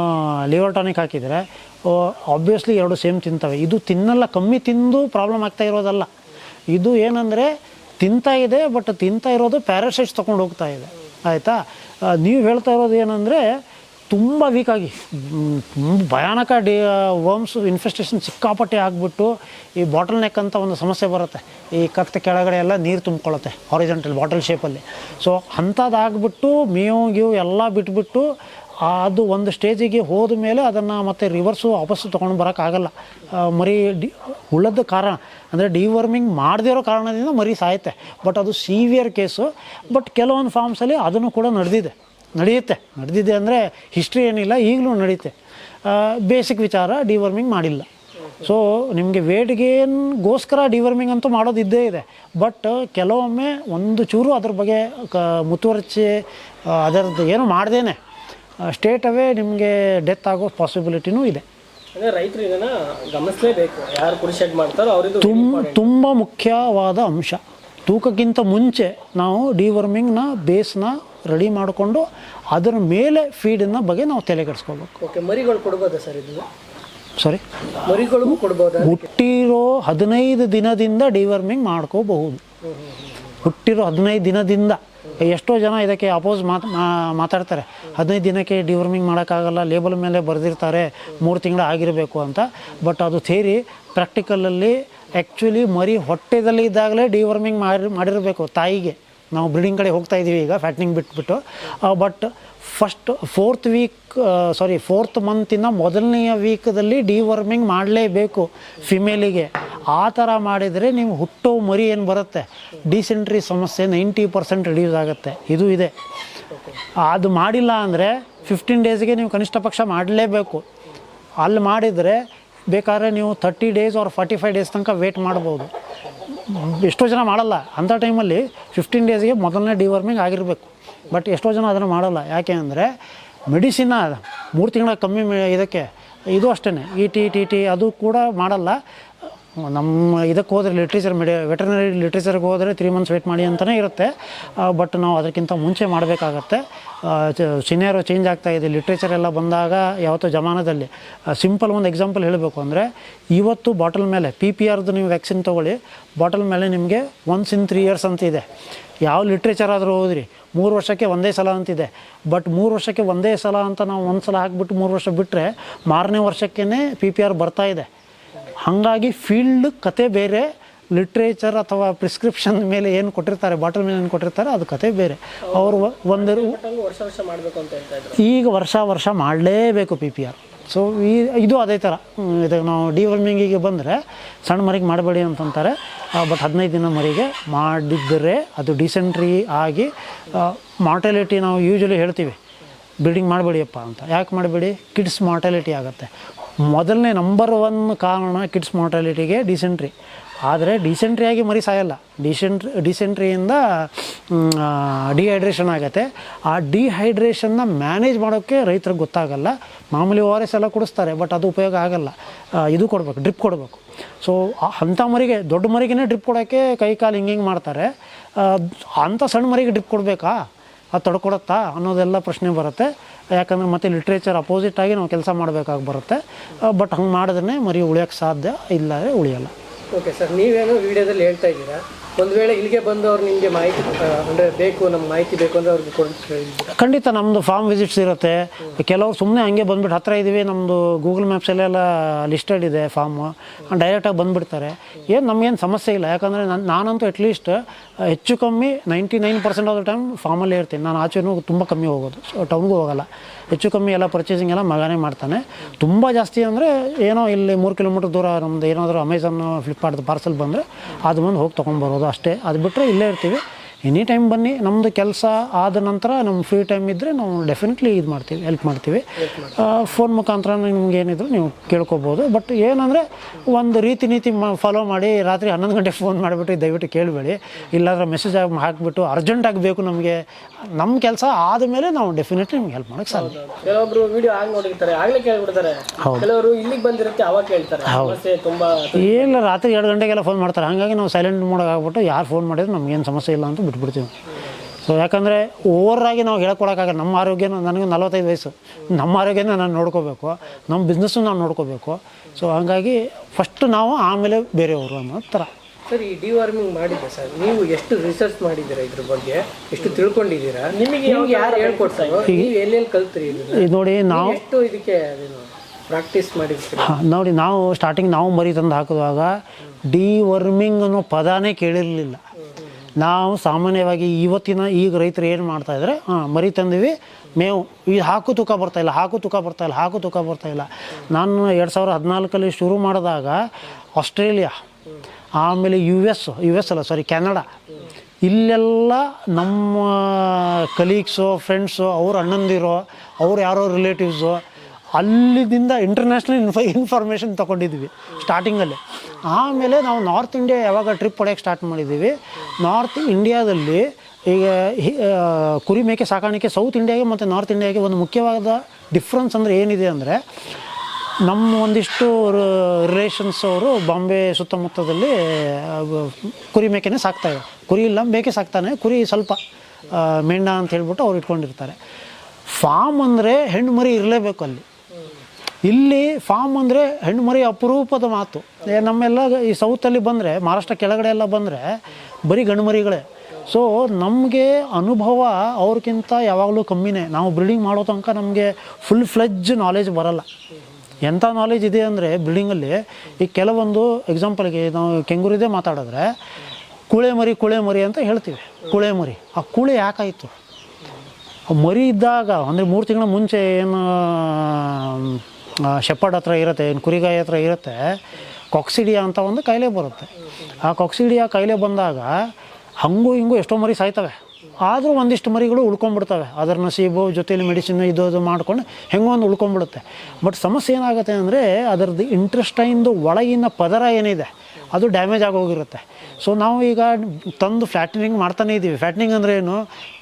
ಲಿವರ್ ಟಾನಿಕ್ ಹಾಕಿದರೆ ಆಬ್ವಿಯಸ್ಲಿ ಎರಡು ಸೇಮ್ ತಿಂತವೆ. ಇದು ತಿನ್ನಲ್ಲ ಕಮ್ಮಿ ತಿಂದು ಪ್ರಾಬ್ಲಮ್ ಆಗ್ತಾ ಇರೋದಲ್ಲ. ಇದು ಏನಂದರೆ ತಿಂತಾ ಇದೆ, ಬಟ್ ತಿಂತಾ ಇರೋದು ಪ್ಯಾರಾಸೈಟ್ಸ್ ತೊಗೊಂಡು ಹೋಗ್ತಾ ಇದೆ. ಆಯಿತಾ? ನೀವು ಹೇಳ್ತಾ ಇರೋದು ಏನಂದರೆ ತುಂಬ ವೀಕಾಗಿ ಭಯಾನಕ ಡಿ ವರ್ಮ್ಸ್ ಇನ್ಫೆಸ್ಟೇಷನ್ ಸಿಕ್ಕಾಪಟ್ಟೆ ಆಗಿಬಿಟ್ಟು ಈ ಬಾಟಲ್ ನೆಕ್ ಅಂತ ಒಂದು ಸಮಸ್ಯೆ ಬರುತ್ತೆ. ಈ ಕಕ್ತ ಕೆಳಗಡೆ ಎಲ್ಲ ನೀರು ತುಂಬಿಕೊಳ್ಳುತ್ತೆ ಹಾರಿಜೆಂಟಲ್ ಬಾಟಲ್ ಶೇಪಲ್ಲಿ ಸೊ ಅಂಥದ್ದಾಗ್ಬಿಟ್ಟು ಮೇವು, ಗೀವು ಎಲ್ಲ ಬಿಟ್ಬಿಟ್ಟು ಅದು ಒಂದು ಸ್ಟೇಜಿಗೆ ಹೋದ ಮೇಲೆ ಅದನ್ನು ಮತ್ತೆ ರಿವರ್ಸು ವಾಪಸ್ಸು ತೊಗೊಂಡು ಬರೋಕ್ಕಾಗಲ್ಲ ಮರಿ ಡಿ ಉಳ್ಳದ ಕಾರಣ. ಅಂದರೆ ಡಿವರ್ಮಿಂಗ್ ಮಾಡದೇ ಕಾರಣದಿಂದ ಮರಿ ಸಾಯುತ್ತೆ. ಬಟ್ ಅದು ಸೀವಿಯರ್ ಕೇಸು ಬಟ್ ಕೆಲವೊಂದು ಫಾರ್ಮ್ಸಲ್ಲಿ ಅದನ್ನು ಕೂಡ ನಡೆದಿದೆ. ನಡೆಯುತ್ತೆ. ನಡೆದಿದೆ ಅಂದರೆ ಹಿಸ್ಟ್ರಿ ಏನಿಲ್ಲ, ಈಗಲೂ ನಡೆಯುತ್ತೆ. ಬೇಸಿಕ್ ವಿಚಾರ ಡಿವರ್ಮಿಂಗ್ ಮಾಡಿಲ್ಲ. ಸೊ ನಿಮಗೆ ವೇಟ್ಗೇನ್ಗೋಸ್ಕರ ಡಿವರ್ಮಿಂಗ್ ಅಂತೂ ಮಾಡೋದು ಇದ್ದೇ ಇದೆ. ಬಟ್ ಕೆಲವೊಮ್ಮೆ ಒಂದು ಚೂರು ಅದ್ರ ಬಗ್ಗೆ ಕ, ಮುತುವರ್ಜಿ ಅದರದ್ದು ಏನು ಮಾಡ್ದೇನೆ. ಸ್ಟೇಟ್ ಅವೇ ನಿಮಗೆ ಡೆತ್ ಆಗೋ ಪಾಸಿಬಿಲಿಟಿನೂ ಇದೆ. ಅಂದ್ರೆ ರೈತರು ಇದನ್ನ ಗಮನಿಸಲೇಬೇಕು. ಯಾರು ಮಾಡ್ತಾರೋ ತುಮ್ ತುಂಬ ಮುಖ್ಯವಾದ ಅಂಶ. ತೂಕಕ್ಕಿಂತ ಮುಂಚೆ ನಾವು ಡಿವರ್ಮಿಂಗ್ನ ಬೇಸ್ನ ರೆಡಿ ಮಾಡಿಕೊಂಡು ಅದರ ಮೇಲೆ ಫೀಡಿನ ಬಗ್ಗೆ ನಾವು ತಲೆ ಓಕೆ ಮರಿಗಳು ಕೊಡ್ಬೋದಾ ಸರ್ ಇದು? ಸಾರಿ ಮರಿಗಳು ಕೊಡ್ಬೋದಾ? ಹುಟ್ಟಿರೋ ಹದಿನೈದು ದಿನದಿಂದ ಡಿವರ್ಮಿಂಗ್ ಮಾಡ್ಕೋಬಹುದು. ಹುಟ್ಟಿರೋ ಹದಿನೈದು ದಿನದಿಂದ. ಎಷ್ಟೋ ಜನ ಇದಕ್ಕೆ ಅಪೋಸ್ ಮಾತು ಮಾತಾಡ್ತಾರೆ. ಹದಿನೈದು ದಿನಕ್ಕೆ ಡಿವರ್ಮಿಂಗ್ ಮಾಡೋಕ್ಕಾಗಲ್ಲ, ಲೇಬಲ್ ಮೇಲೆ ಬರೆದಿರ್ತಾರೆ, ಮೂರು ತಿಂಗಳು ಆಗಿರಬೇಕು ಅಂತ. ಬಟ್ ಅದು ಥೇರಿ ಪ್ರಾಕ್ಟಿಕಲಲ್ಲಿ ಆ್ಯಕ್ಚುಲಿ ಮರಿ ಹೊಟ್ಟೆದಲ್ಲಿ ಇದ್ದಾಗಲೇ ಡಿವರ್ಮಿಂಗ್ ಮಾಡಿ ಮಾಡಿರಬೇಕು ತಾಯಿಗೆ. ನಾವು ಬ್ರೀಡಿಂಗ್ ಕಡೆ ಹೋಗ್ತಾ ಇದ್ದೀವಿ ಈಗ ಫ್ಯಾಟ್ನಿಂಗ್ ಬಿಟ್ಬಿಟ್ಟು. But first fourth week sorry fourth ಮಂತಿನ ಮೊದಲನೆಯ ವೀಕದಲ್ಲಿ ಡಿವರ್ಮಿಂಗ್ ಮಾಡಲೇಬೇಕು ಫಿಮೇಲಿಗೆ ಆ ಥರ ಮಾಡಿದರೆ ನೀವು ಹುಟ್ಟೋ ಮರಿ ಏನು ಬರುತ್ತೆ? ಡಿಸೆಂಟ್ರಿ ಸಮಸ್ಯೆ ನೈಂಟಿ ಪರ್ಸೆಂಟ್ ರಿಡ್ಯೂಸ್ ಆಗುತ್ತೆ. ಇದು ಇದೆ. ಅದು ಮಾಡಿಲ್ಲ ಅಂದರೆ ಫಿಫ್ಟೀನ್ ಡೇಸ್ಗೆ ನೀವು ಕನಿಷ್ಠ ಪಕ್ಷ ಮಾಡಲೇಬೇಕು. ಅಲ್ಲಿ ಮಾಡಿದರೆ ಬೇಕಾದ್ರೆ ನೀವು thirty days or forty five days ತನಕ ವೇಟ್ ಮಾಡ್ಬೋದು. ಎಷ್ಟೋ ಜನ ಮಾಡಲ್ಲ. ಅಂಥ ಟೈಮಲ್ಲಿ ಫಿಫ್ಟೀನ್ ಡೇಸ್ಗೆ ಮೊದಲನೇ ಡಿವರ್ಮಿಂಗ್ ಆಗಿರಬೇಕು. ಬಟ್ ಎಷ್ಟೋ ಜನ ಅದನ್ನು ಮಾಡಲ್ಲ. ಯಾಕೆ ಅಂದರೆ ಮೆಡಿಸಿನ ಮೂರು ತಿಂಗಳ ಕಮ್ಮಿ ಇದಕ್ಕೆ, ಇದು ಅಷ್ಟೇ ಇ ಟಿ ಟಿ ಟಿ ಅದು ಕೂಡ ಮಾಡಲ್ಲ. ನಮ್ಮ ಇದಕ್ಕೆ ಹೋದರೆ ಲಿಟ್ರೇಚರ್ ಮೀಡಿಯಾ ವೆಟರ್ನರಿ ಲಿಟ್ರೇಚರ್ಗೆ ಹೋದರೆ ತ್ರೀ ಮಂತ್ಸ್ ವೇಟ್ ಮಾಡಿ ಅಂತಲೇ ಇರುತ್ತೆ. ಬಟ್ ನಾವು ಅದಕ್ಕಿಂತ ಮುಂಚೆ ಮಾಡಬೇಕಾಗತ್ತೆ. ಸಿನಿಯರು ಚೇಂಜ್ ಆಗ್ತಾ ಇದೆ ಲಿಟ್ರೇಚರ್ ಎಲ್ಲ ಬಂದಾಗ ಯಾವತ್ತೋ ಜಮಾನದಲ್ಲಿ. ಸಿಂಪಲ್ ಒಂದು ಎಕ್ಸಾಂಪಲ್ ಹೇಳಬೇಕು ಅಂದರೆ, ಇವತ್ತು ಬಾಟಲ್ ಮೇಲೆ ಪಿ ಪಿ ಆರ್ದು ನೀವು ವ್ಯಾಕ್ಸಿನ್ ತೊಗೊಳ್ಳಿ ಬಾಟಲ್ ಮೇಲೆ ನಿಮಗೆ ಒನ್ಸ್ ಇನ್ ತ್ರೀ ಇಯರ್ಸ್ ಅಂತಿದೆ ಯಾವ ಲಿಟ್ರೇಚರ್ ಆದರೂ ಹೋದ್ರಿ ಮೂರು ವರ್ಷಕ್ಕೆ ಒಂದೇ ಸಲ ಅಂತಿದೆ ಬಟ್ ಮೂರು ವರ್ಷಕ್ಕೆ ಒಂದೇ ಸಲ ಅಂತ ನಾವು ಒಂದು ಸಲ ಹಾಕ್ಬಿಟ್ಟು ಮೂರು ವರ್ಷ ಬಿಟ್ಟರೆ ಮಾರನೇ ವರ್ಷಕ್ಕೇ ಪಿ ಪಿ ಆರ್ ಬರ್ತಾ ಇದೆ. ಹಾಗಾಗಿ ಫೀಲ್ಡ್ ಕತೆ ಬೇರೆ ಲಿಟ್ರೇಚರ್ ಅಥವಾ ಪ್ರಿಸ್ಕ್ರಿಪ್ಷನ್ ಮೇಲೆ ಏನು ಕೊಟ್ಟಿರ್ತಾರೆ ಬಾಟಲ್ ಮೇಲೆ ಏನು ಕೊಟ್ಟಿರ್ತಾರೆ ಅದು ಕತೆ ಬೇರೆ. ಅವರು ಒಂದು ಈಗ ವರ್ಷ ವರ್ಷ ಮಾಡಲೇಬೇಕು ಪಿ ಪಿ ಆರ್ ಸೊ ಈ ಇದು ಅದೇ ಥರ ಇದು ನಾವು ಡಿವರ್ಮಿಂಗಿಗೆ ಬಂದರೆ ಸಣ್ಣ ಮರಿಗೆ ಮಾಡಬೇಡಿ ಅಂತಂತಾರೆ. ಬಟ್ ಹದಿನೈದು ದಿನ ಮರಿಗೆ ಮಾಡಿದ್ದರೆ ಅದು ಡಿಸೆಂಟ್ರಿ ಆಗಿ ಮಾರ್ಟಾಲಿಟಿ ನಾವು ಯೂಶ್ವಲಿ ಹೇಳ್ತೀವಿ. ಬ್ರೀಡಿಂಗ್ ಮಾಡಬೇಡಿಯಪ್ಪ ಅಂತ. ಯಾಕೆ ಮಾಡಬೇಡಿ? ಕಿಡ್ಸ್ ಮಾರ್ಟಾಲಿಟಿ ಆಗುತ್ತೆ. ಮೊದಲನೇ ನಂಬರ್ ಒನ್ ಕಾರಣ ಕಿಡ್ಸ್ ಮಾರ್ಟಾಲಿಟಿಗೆ ಡಿಸೆಂಟ್ರಿ ಆದರೆ ಡಿಸೆಂಟ್ರಿಯಾಗಿ ಮರಿ ಸಾಯಲ್ಲ. ಡಿಸೆಂಟ್ರಿ ಡಿಸೆಂಟ್ರಿಯಿಂದ ಡಿಹೈಡ್ರೇಷನ್ ಆಗುತ್ತೆ. ಆ ಡಿಹೈಡ್ರೇಷನ್ನ ಮ್ಯಾನೇಜ್ ಮಾಡೋಕ್ಕೆ ರೈತರಿಗೆ ಗೊತ್ತಾಗಲ್ಲ. ಮಾಮೂಲಿ ಓ ಆರ್ ಎಸ್ ಎಲ್ಲ ಕುಡಿಸ್ತಾರೆ ಬಟ್ ಅದು ಉಪಯೋಗ ಆಗಲ್ಲ. ಇದು ಕೊಡಬೇಕು ಡ್ರಿಪ್ ಕೊಡಬೇಕು. ಸೊ ಅಂಥ ಮರಿಗೆ, ದೊಡ್ಡ ಮರಿಗೇ ಡ್ರಿಪ್ ಕೊಡೋಕ್ಕೆ ಕೈ ಕಾಲು ಹಿಂಗೆ ಹಿಂಗೆ ಮಾಡ್ತಾರೆ. ಅಂಥ ಸಣ್ಣ ಮರಿಗೆ ಡ್ರಿಪ್ ಕೊಡಬೇಕಾ? ಅದು ತೊಡ್ಕೊಡತ್ತಾ ಅನ್ನೋದೆಲ್ಲ ಪ್ರಶ್ನೆ ಬರುತ್ತೆ. ಯಾಕಂದ್ರೆ ಮತ್ತೆ ಲಿಟ್ರೇಚರ್ ಅಪೋಸಿಟ್ ಆಗಿ ನಾವು ಕೆಲಸ ಮಾಡಬೇಕಾಗಿ ಬರುತ್ತೆ. ಬಟ್ ಹಂಗೆ ಮಾಡಿದ್ರೆ ಮರಿ ಉಳಿಯೋಕ್ಕೆ ಸಾಧ್ಯ ಇಲ್ಲ, ಉಳಿಯಲ್ಲ. ಓಕೆ ಸರ್ ನೀವೇನು ವಿಡಿಯೋದಲ್ಲಿ ಹೇಳ್ತಾ ಇದ್ದೀರಾ? ಒಂದು ವೇಳೆ ಇಲ್ಲಿಗೆ ಬಂದು ಅವ್ರು ನಿಮಗೆ ಮಾಹಿತಿ ಅಂದರೆ ಬೇಕು ನಮ್ಮ ಮಾಹಿತಿ ಬೇಕು ಅಂದರೆ ಅವ್ರಿಗೆ ಕೊಡ್ತೀವಿ ಖಂಡಿತ ನಮ್ಮದು ಫಾರ್ಮ್ ವಿಸಿಟ್ಸ್ ಇರುತ್ತೆ. ಕೆಲವರು ಸುಮ್ಮನೆ ಹಂಗೆ ಬಂದ್ಬಿಟ್ಟು ಹತ್ತಿರ ಇದ್ದೀವಿ ನಮ್ಮದು ಗೂಗಲ್ ಮ್ಯಾಪ್ಸಲ್ಲೆಲ್ಲ ಲಿಸ್ಟೆಡ್ ಇದೆ ಫಾರ್ಮು. ಡೈರೆಕ್ಟಾಗಿ ಬಂದುಬಿಡ್ತಾರೆ. ಏನು, ನಮಗೇನು ಸಮಸ್ಯೆ ಇಲ್ಲ. ಯಾಕಂದರೆ ನಾನು, ನಾನಂತೂ ಅಟ್ಲೀಸ್ಟ್ ಹೆಚ್ಚು ಕಮ್ಮಿ ninety nine percent of the time ಫಾರ್ಮಲ್ಲೇ ಇರ್ತೀನಿ. ನಾನು ಆಚೆನೂ ತುಂಬ ಕಮ್ಮಿ ಹೋಗೋದು. ಟೌನ್ಗೂ ಹೋಗಲ್ಲ. ಹೆಚ್ಚು ಕಮ್ಮಿ ಎಲ್ಲ ಪರ್ಚೇಸಿಂಗ್ ಎಲ್ಲ ಮಗನೇ ಮಾಡ್ತಾನೆ. ತುಂಬ ಜಾಸ್ತಿ ಅಂದರೆ ಏನೋ ಇಲ್ಲಿ ಮೂರು ಕಿಲೋಮೀಟ್ರ್ ದೂರ ನಮ್ಮದು ಏನಾದರೂ ಅಮೆಝಾನ್ ಫ್ಲಿಪ್ಕಾರ್ಟ್ದು ಪಾರ್ಸಲ್ ಬಂದರೆ ಅದು ಬಂದು ಹೋಗಿ ತೊಗೊಂಡ್ಬರೋದು ಅಷ್ಟೇ. ಅದು ಬಿಟ್ಟರೆ ಇಲ್ಲೇ ಇರ್ತೀವಿ. ಎನಿ ಟೈಮ್ ಬನ್ನಿ ನಮ್ಮದು ಕೆಲಸ ಆದ ನಂತರ ನಮ್ಮ ಫ್ರೀ ಟೈಮ್ ಇದ್ದರೆ ನಾವು ಡೆಫಿನೆಟ್ಲಿ ಇದು ಮಾಡ್ತೀವಿ, ಹೆಲ್ಪ್ ಮಾಡ್ತೀವಿ. ಫೋನ್ ಮುಖಾಂತರ ನಿಮ್ಗೆ ಏನಿದ್ರು ನೀವು ಕೇಳ್ಕೊಬೋದು. ಬಟ್ ಏನಂದರೆ ಒಂದು ರೀತಿ ನೀತಿ ಫಾಲೋ ಮಾಡಿ, ರಾತ್ರಿ ಹನ್ನೊಂದು ಗಂಟೆ ಫೋನ್ ಮಾಡಿಬಿಟ್ಟು ದಯವಿಟ್ಟು ಕೇಳಬೇಡಿ. ಇಲ್ಲಾಂದ್ರೆ ಮೆಸೇಜ್ ಆಗಿ ಹಾಕಿಬಿಟ್ಟು ಅರ್ಜೆಂಟಾಗಿ ಬೇಕು ನಮಗೆ. ನಮ್ಮ ಕೆಲಸ ಆದಮೇಲೆ ನಾವು ಡೆಫಿನೆಟ್ಲಿ ನಿಮ್ಗೆ ಹೆಲ್ಪ್ ಮಾಡೋಕ್ಕೆ ಸಾಧ್ಯ. ಕೆಲವೊಬ್ರು ವಿಡಿಯೋ ಆಗಿ ನೋಡಿರ್ತಾರೆ ಆಗಲೇ ಕೇಳ್ಬಿಡ್ತಾರೆ. ಕೆಲವರು ಇಲ್ಲಿಗೆ ಬಂದಿರುತ್ತೆ ಅವಾಗ ಕೇಳ್ತಾರೆ. ಸಮಸ್ಯೆ ತುಂಬಾ ಏನಿಲ್ಲ ರಾತ್ರಿ ಎರಡು ಗಂಟೆಗೆಲ್ಲ ಫೋನ್ ಮಾಡ್ತಾರೆ. ಹಾಗಾಗಿ ನಾವು ಸೈಲೆಂಟ್ ಮೋಡ್ ಆಗ್ಬಿಟ್ಟು ಯಾರು ಫೋನ್ ಮಾಡಿದ್ರು ನಮಗೇನು ಸಮಸ್ಯೆ ಇಲ್ಲ ಅಂತ ಬಿಟ್ಬಿಡ್ತೀವಿ. ಸೊ ಯಾಕಂದರೆ ಓವರಾಗಿ ನಾವು ಹೇಳ್ಕೊಡೋಕ್ಕಾಗಲ್ಲ ನಮ್ಮ ಆರೋಗ್ಯನ ನನಗೆ ನಲವತ್ತೈದು ವಯಸ್ಸು. ನಮ್ಮ ಆರೋಗ್ಯನ ನಾನು ನೋಡ್ಕೋಬೇಕು. ನಮ್ಮ ಬಿಸ್ನೆಸ್ಸು ನಾವು ನೋಡ್ಕೋಬೇಕು. ಸೊ ಹಾಗಾಗಿ ಫಸ್ಟ್ ನಾವು ಆಮೇಲೆ ಬೇರೆಯವರು ಅನ್ನೋ ಥರ. ಸರ್ ಈ ಡಿವಾರ್ಮಿಂಗ್ ಮಾಡಿದ್ದೆ ಸರ್. ನೀವು ಎಷ್ಟು ರಿಸರ್ಚ್ ಮಾಡಿದ್ದೀರಾ ಇದ್ರ ಬಗ್ಗೆ? ಎಷ್ಟು ತಿಳ್ಕೊಂಡಿದ್ದೀರಾ? ನಿಮಗೆ ನಿಮ್ಗೆ ಯಾರು ಹೇಳ್ಕೊಡ್ತಾರೆ ನೀವು ಎಲ್ಲೆಲ್ಲಿ ಕಲ್ತ್ರಿ ಇದು ನೋಡಿ ನಾವು ಎಷ್ಟು ಇದಕ್ಕೆ ಅದೇನು ಪ್ರಾಕ್ಟೀಸ್ ಮಾಡಿರ್ತೀರಿ ಹಾ, ನೋಡಿ ನಾವು ಸ್ಟಾರ್ಟಿಂಗ್ ನಾವು ಮರಿ ತಂದು ಹಾಕಿದಾಗ ಡಿ ವರ್ಮಿಂಗ್ ಅನ್ನೋ ಪದಾನೇ ಕೇಳಿರಲಿಲ್ಲ. ನಾವು ಸಾಮಾನ್ಯವಾಗಿ ಇವತ್ತಿನ ಈಗ ರೈತರು ಏನು ಮಾಡ್ತಾಯಿದ್ರೆ ಹಾಂ ಮರಿ ತಂದಿವಿ ಮೇವು. ಈ ಹಾಕು ತೂಕ ಬರ್ತಾಯಿಲ್ಲ ಇಲ್ಲ ಹಾಕು ತೂಕ ಬರ್ತಾಯಿಲ್ಲ ಇಲ್ಲ ಹಾಕು ತೂಕ ಬರ್ತಾಯಿಲ್ಲ ಇಲ್ಲ. ನಾನು ಎರಡು ಸಾವಿರದ ಹದಿನಾಲ್ಕಲ್ಲಿ ಶುರು ಮಾಡಿದಾಗ ಆಸ್ಟ್ರೇಲಿಯಾ ಆಮೇಲೆ ಯು ಎಸ್ ಯು ಎಸ್ ಅಲ್ಲ ಸಾರಿ ಕೆನಡಾ ಇಲ್ಲೆಲ್ಲ ನಮ್ಮ ಕಲೀಗ್ಸು ಫ್ರೆಂಡ್ಸು ಅವ್ರ ಅಣ್ಣಂದಿರೋ, ಅವ್ರು ಯಾರೋ ರಿಲೇಟಿವ್ಸು ಅಲ್ಲಿದಿಂದ ಇಂಟರ್ನ್ಯಾಷನಲ್ ಇನ್ಫ ಇನ್ಫಾರ್ಮೇಷನ್ ತೊಗೊಂಡಿದ್ವಿ ಸ್ಟಾರ್ಟಿಂಗಲ್ಲಿ ಆಮೇಲೆ ನಾವು ನಾರ್ತ್ ಇಂಡಿಯಾ ಯಾವಾಗ ಟ್ರಿಪ್ ಹೊಡೆಯೋಕ್ಕೆ ಸ್ಟಾರ್ಟ್ ಮಾಡಿದ್ದೀವಿ ನಾರ್ತ್ ಇಂಡಿಯಾದಲ್ಲಿ ಈಗ ಕುರಿ ಮೇಕೆ ಸಾಕಾಣಿಕೆ ಸೌತ್ ಇಂಡಿಯಾಗೆ ಮತ್ತು ನಾರ್ತ್ ಇಂಡಿಯಾಗೆ ಒಂದು ಮುಖ್ಯವಾದ ಡಿಫ್ರೆನ್ಸ್ ಅಂದರೆ ಏನಿದೆ ಅಂದರೆ ನಮ್ಮ ಒಂದಿಷ್ಟು ರಿಲೇಷನ್ಸ್ ಅವರು ಬಾಂಬೆ ಸುತ್ತಮುತ್ತದಲ್ಲಿ ಕುರಿ ಮೇಕೆನೇ ಸಾಕ್ತಾರೆ ಕುರಿ ಇಲ್ಲ, ಮೇಕೆ ಸಾಕ್ತಾನೆ. ಕುರಿ ಸ್ವಲ್ಪ ಮೇಂಡ ಅಂತ ಹೇಳ್ಬಿಟ್ಟು ಅವ್ರು ಇಟ್ಕೊಂಡಿರ್ತಾರೆ. ಫಾರ್ಮ್ ಅಂದರೆ ಹೆಣ್ಣು ಮರಿ ಇರಲೇಬೇಕು ಅಲ್ಲಿ. ಇಲ್ಲಿ ಫಾರ್ಮ್ ಅಂದರೆ ಹೆಣ್ಣು ಮರಿ ಅಪರೂಪದ ಮಾತು. ನಮ್ಮೆಲ್ಲ ಈ ಸೌತಲ್ಲಿ ಬಂದರೆ, ಮಹಾರಾಷ್ಟ್ರ ಕೆಳಗಡೆ ಎಲ್ಲ ಬಂದರೆ ಬರೀ ಗಂಡು ಮರಿಗಳೇ. ಸೊ ನಮಗೆ ಅನುಭವ ಅವ್ರಿಗಿಂತ ಯಾವಾಗಲೂ ಕಮ್ಮಿನೇ. ನಾವು ಬ್ರೀಡಿಂಗ್ ಮಾಡೋ ತನಕ ನಮಗೆ ಫುಲ್ ಫ್ಲೆಜ್ ನಾಲೆಜ್ ಬರಲ್ಲ. ಎಂಥ ನಾಲೆಜ್ ಇದೆ ಅಂದರೆ ಬಿಲ್ಡಿಂಗಲ್ಲಿ ಈ ಕೆಲವೊಂದು ಎಕ್ಸಾಂಪಲ್ಗೆ ನಾವು ಕೆಂಗೂರಿದೇ ಮಾತಾಡಿದ್ರೆ ಕುಳೆ ಮರಿ ಕುಳೆ ಮರಿ ಅಂತ ಹೇಳ್ತೀವಿ. ಕುಳೆ ಮರಿ ಆ ಕೂಳೆ ಯಾಕಾಯಿತು? ಮರಿ ಇದ್ದಾಗ, ಅಂದರೆ ಮೂರು ತಿಂಗಳ ಮುಂಚೆ ಏನು ಶೆಪ್ಪಾಡ್ ಹತ್ರ ಇರುತ್ತೆ, ಏನು ಕುರಿಗಾಯಿ ಹತ್ರ ಇರುತ್ತೆ ಕಾಕ್ಸಿಡಿಯಾ ಅಂತ ಒಂದು ಕಾಯಿಲೆ ಬರುತ್ತೆ. ಆ ಕಾಕ್ಸಿಡಿಯಾ ಕಾಯಿಲೆ ಬಂದಾಗ ಹಂಗೂ ಹಿಂಗೂ ಎಷ್ಟೋ ಮರಿ ಸಾಯ್ತವೆ. ಆದರೂ ಒಂದಿಷ್ಟು ಮರಿಗಳು ಉಳ್ಕೊಂಡ್ಬಿಡ್ತವೆ. ಅದರ ನಸೀಬು ಜೊತೆಯಲ್ಲಿ ಮೆಡಿಸಿನ್ ಇದು ಅದು ಮಾಡ್ಕೊಂಡು ಹೆಂಗೋ ಒಂದು ಉಳ್ಕೊಂಡ್ಬಿಡುತ್ತೆ. ಬಟ್ ಸಮಸ್ಯೆ ಏನಾಗುತ್ತೆ ಅಂದರೆ ಅದರದ್ದು ಇಂಟ್ರೆಸ್ಟೈನ್ದು ಒಳಗಿನ ಪದರ ಏನಿದೆ ಅದು ಡ್ಯಾಮೇಜ್ ಆಗೋಗಿರುತ್ತೆ ಸೊ ನಾವು ಈಗ ತಂದು ಫ್ಯಾಟ್ನಿಂಗ್ ಮಾಡ್ತಾನೇ ಇದ್ದೀವಿ ಫ್ಯಾಟ್ನಿಂಗ್ ಅಂದರೆ ಏನು?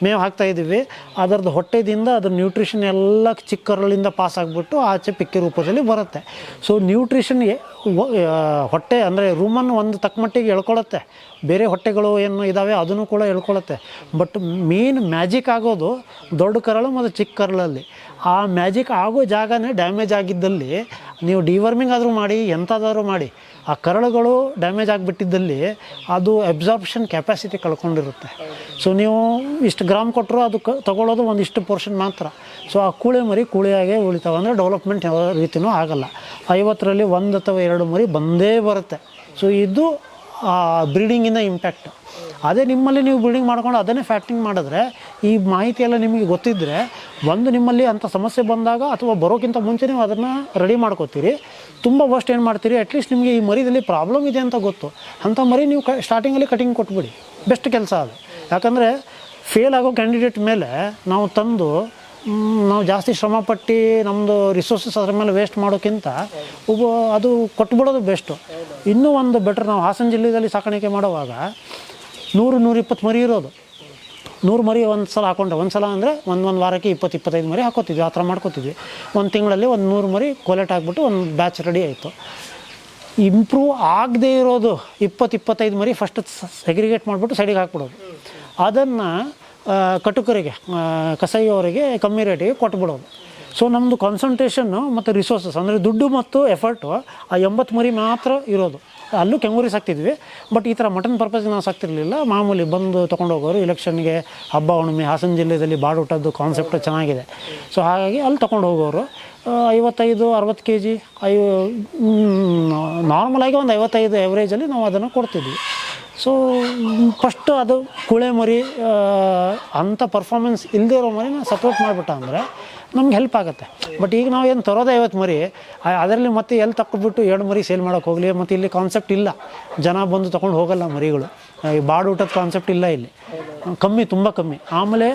ಮೇವು ಹಾಕ್ತಾ ಇದ್ದೀವಿ ಅದರದ್ದು ಹೊಟ್ಟೆದಿಂದ ಅದ್ರ ನ್ಯೂಟ್ರಿಷನ್ ಎಲ್ಲ ಚಿಕ್ಕರಳಿಂದ ಪಾಸ್ ಆಗಿಬಿಟ್ಟು ಆಚೆ ಪಿಕ್ಕಿ ರೂಪದಲ್ಲಿ ಬರುತ್ತೆ. ಸೊ ನ್ಯೂಟ್ರಿಷನ್ ಹೊಟ್ಟೆ ಅಂದರೆ ರೂಮನ್ನು ಒಂದು ತಕ್ಕಮಟ್ಟಿಗೆ ಎಳ್ಕೊಳ್ಳುತ್ತೆ ಬೇರೆ ಹೊಟ್ಟೆಗಳು ಏನು ಇದ್ದಾವೆ ಅದನ್ನು ಕೂಡ ಎಳ್ಕೊಳತ್ತೆ. ಬಟ್ ಮೇನ್ ಮ್ಯಾಜಿಕ್ ಆಗೋದು ದೊಡ್ಡ ಕರಳು ಮತ್ತು ಚಿಕ್ಕ ಕರಳಲ್ಲಿ ಆ ಮ್ಯಾಜಿಕ್ ಆಗೋ ಜಾಗನೇ ಡ್ಯಾಮೇಜ್ ಆಗಿದ್ದಲ್ಲಿ ನೀವು ಡಿವರ್ಮಿಂಗ್ ಆದರೂ ಮಾಡಿ ಎಂಥದಾದ್ರೂ ಮಾಡಿ, ಆ ಕರಳುಗಳು ಡ್ಯಾಮೇಜ್ ಆಗಿಬಿಟ್ಟಿದ್ದಲ್ಲಿ ಅದು ಅಬ್ಸಾರ್ಪ್ಷನ್ ಕೆಪಾಸಿಟಿ ಕಳ್ಕೊಂಡಿರುತ್ತೆ. ಸೊ ನೀವು ಇಷ್ಟು ಗ್ರಾಮ್ ಕೊಟ್ಟರು ಅದು ಕ, ತೊಗೊಳ್ಳೋದು ಒಂದಿಷ್ಟು ಪೋರ್ಷನ್ ಮಾತ್ರ. ಸೊ ಆ ಕೂಳೆ ಮರಿ ಕೂಳೆಯಾಗೆ ಉಳಿತಾವೆ ಅಂದರೆ ಡೆವಲಪ್ಮೆಂಟ್ ಯಾವ ರೀತಿಯೂ ಆಗಲ್ಲ. ಐವತ್ತರಲ್ಲಿ ಒಂದು ಅಥವಾ ಎರಡು ಮರಿ ಬಂದೇ ಬರುತ್ತೆ. ಸೊ ಇದು ಬ್ರೀಡಿಂಗಿನ ಇಂಪ್ಯಾಕ್ಟ್ ಅದೇ ನಿಮ್ಮಲ್ಲಿ ನೀವು ಬಿಲ್ಡಿಂಗ್ ಮಾಡ್ಕೊಂಡು ಅದನ್ನೇ ಫ್ಯಾಕ್ಟಿಂಗ್ ಮಾಡಿದ್ರೆ, ಈ ಮಾಹಿತಿ ಎಲ್ಲ ನಿಮಗೆ ಗೊತ್ತಿದ್ದರೆ ಒಂದು ನಿಮ್ಮಲ್ಲಿ ಅಂಥ ಸಮಸ್ಯೆ ಬಂದಾಗ ಅಥವಾ ಬರೋಕ್ಕಿಂತ ಮುಂಚೆ ನೀವು ಅದನ್ನು ರೆಡಿ ಮಾಡ್ಕೋತೀರಿ. ತುಂಬ ವರ್ಸ್ಟ್ ಏನು ಮಾಡ್ತೀರಿ ಅಟ್ಲೀಸ್ಟ್ ನಿಮಗೆ ಈ ಮರಿದಲ್ಲಿ ಪ್ರಾಬ್ಲಮ್ ಇದೆ ಅಂತ ಗೊತ್ತು. ಅಂಥ ಮರಿ ನೀವು ಕ ಸ್ಟಾರ್ಟಿಂಗಲ್ಲಿ ಕಟಿಂಗ್ ಕೊಟ್ಬಿಡಿ. ಬೆಸ್ಟ್ ಕೆಲಸ ಅದು. ಯಾಕಂದರೆ ಫೇಲ್ ಆಗೋ ಕ್ಯಾಂಡಿಡೇಟ್ ಮೇಲೆ ನಾವು ತಂದು ನಾವು ಜಾಸ್ತಿ ಶ್ರಮಪಟ್ಟು ನಮ್ಮದು ರಿಸೋರ್ಸಸ್ ಅದ್ರ ಮೇಲೆ ವೇಸ್ಟ್ ಮಾಡೋಕ್ಕಿಂತ ಒಬ್ಬ ಅದು ಕೊಟ್ಬಿಡೋದು ಬೆಸ್ಟು ಇನ್ನೂ ಒಂದು ಬೆಟ್ರ್ ನಾವು ಹಾಸನ ಜಿಲ್ಲೆಯಲ್ಲಿ ಸಾಕಾಣಿಕೆ ಮಾಡುವಾಗ ನೂರು ನೂರಿಪ್ಪತ್ತು ಮರಿ ಇರೋದು. ನೂರು ಮರಿ ಒಂದು ಸಲ ಹಾಕೊಂಡೆ ಒಂದು ಸಲ ಅಂದರೆ ಒಂದು ಒಂದು ವಾರಕ್ಕೆ ಇಪ್ಪತ್ತು, ಇಪ್ಪತ್ತೈದು ಮರಿ ಹಾಕೋತಿದ್ವಿ, ಆ ಥರ ಮಾಡ್ಕೋತಿದ್ವಿ. ಒಂದು ತಿಂಗಳಲ್ಲಿ ಒಂದು ನೂರು ಮರಿ ಕೊಲೆಟ್ ಹಾಕ್ಬಿಟ್ಟು ಒಂದು ಬ್ಯಾಚ್ ರೆಡಿ ಆಯಿತು. ಇಂಪ್ರೂವ್ ಆಗದೇ ಇರೋದು ಇಪ್ಪತ್ತು, ಇಪ್ಪತ್ತೈದು ಮರಿ ಫಸ್ಟ್ ಸೆಗ್ರಿಗೇಟ್ ಮಾಡಿಬಿಟ್ಟು ಸೈಡಿಗೆ ಹಾಕ್ಬಿಡೋದು. ಅದನ್ನು ಕಟುಕರಿಗೆ ಕಸೈಯವರಿಗೆ ಕಮ್ಮಿ ರೇಟಿಗೆ ಕೊಟ್ಬಿಡೋದು. ಸೊ ನಮ್ಮದು ಕಾನ್ಸಂಟ್ರೇಷನ್ನು ಮತ್ತು ರಿಸೋರ್ಸಸ್ ಅಂದರೆ ದುಡ್ಡು ಮತ್ತು ಎಫರ್ಟು ಆ ಎಂಬತ್ತು ಮರಿ ಮಾತ್ರ ಇರೋದು. ಅಲ್ಲೂ ಕೆಂಗೂರಿ ಸಾಕ್ತಿದ್ವಿ. ಬಟ್ ಈ ಥರ ಮಟನ್ ಪರ್ಪಸ್ಗೆ ನಾವು ಸಾಕ್ತಿರಲಿಲ್ಲ. ಮಾಮೂಲಿ ಬಂದು ತೊಗೊಂಡು ಹೋಗೋರು ಇಲೆಕ್ಷನ್ಗೆ ಹಬ್ಬ, ಹುಣ್ಣಿಮೆ, ಹಾಸನ ಜಿಲ್ಲೆಯಲ್ಲಿ ಬಾಡೂಟದ್ದು ಕಾನ್ಸೆಪ್ಟ್ ಚೆನ್ನಾಗಿದೆ. ಸೊ ಹಾಗಾಗಿ ಅಲ್ಲಿ ತೊಗೊಂಡು ಹೋಗೋರು ಐವತ್ತೈದು, ಅರವತ್ತು ಕೆ ಜಿ ಐ ನಾರ್ಮಲಾಗಿ ಒಂದು ಐವತ್ತೈದು ಎವ್ರೇಜಲ್ಲಿ ನಾವು ಅದನ್ನು ಕೊಡ್ತಿದ್ವಿ. ಸೊ ಫಸ್ಟು ಅದು ಕುಳೆ ಮರಿ ಅಂಥ ಪರ್ಫಾರ್ಮೆನ್ಸ್ ಇಲ್ಲದೇ ಇರೋ ಮರಿನ ಸಪೋರ್ಟ್ ಮಾಡಿಬಿಟ್ಟ ಅಂದರೆ ನಮ್ಗೆ ಹೆಲ್ಪ್ ಆಗುತ್ತೆ. ಬಟ್ ಈಗ ನಾವು ಏನು ತರೋದೇ ಐವತ್ತು ಮರಿ ಅದರಲ್ಲಿ ಮತ್ತೆ ಎಲ್ಲಿ ತಕ್ಕೊಬಿಟ್ಟು ಎರಡು ಮರಿ ಸೇಲ್ ಮಾಡೋಕೆ ಹೋಗಲಿ, ಮತ್ತು ಇಲ್ಲಿ ಕಾನ್ಸೆಪ್ಟ್ ಇಲ್ಲ. ಜನ ಬಂದು ತೊಗೊಂಡು ಹೋಗಲ್ಲ ಮರಿಗಳು. ಈ ಬಾಡು ಊಟದ ಕಾನ್ಸೆಪ್ಟ್ ಇಲ್ಲ ಇಲ್ಲಿ. ಕಮ್ಮಿ, ತುಂಬ ಕಮ್ಮಿ. ಆಮೇಲೆ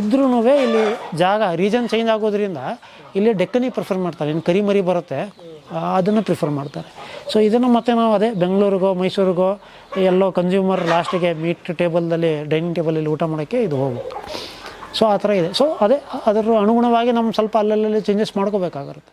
ಇದ್ರೂ ಇಲ್ಲಿ ಜಾಗ ರೀಜನ್ ಚೇಂಜ್ ಆಗೋದ್ರಿಂದ ಇಲ್ಲಿ ಡೆಕ್ಕನಿ ಪ್ರಿಫರ್ ಮಾಡ್ತಾರೆ. ಇನ್ನು ಕರಿ ಮರಿ ಬರುತ್ತೆ ಅದನ್ನು ಪ್ರಿಫರ್ ಮಾಡ್ತಾರೆ. ಸೊ ಇದನ್ನು ಮತ್ತೆ ನಾವು ಅದೇ ಬೆಂಗಳೂರಿಗೋ, ಮೈಸೂರಿಗೋ, ಎಲ್ಲೋ ಕನ್ಸ್ಯೂಮರ್ ಲಾಸ್ಟಿಗೆ ಮೀಟ್ ಟೇಬಲ್ದಲ್ಲಿ ಡೈನಿಂಗ್ ಟೇಬಲಲ್ಲಿ ಊಟ ಮಾಡೋಕ್ಕೆ ಇದು ಹೋಗುತ್ತೆ. ಸೊ ಆ ಥರ ಇದೆ. ಸೊ ಅದೇ ಅದರ ಅನುಗುಣವಾಗಿ ನಮ್ಮ ಸ್ವಲ್ಪ ಅಲ್ಲಲ್ಲಿ ಚೇಂಜಸ್ ಮಾಡ್ಕೋಬೇಕಾಗಿರುತ್ತೆ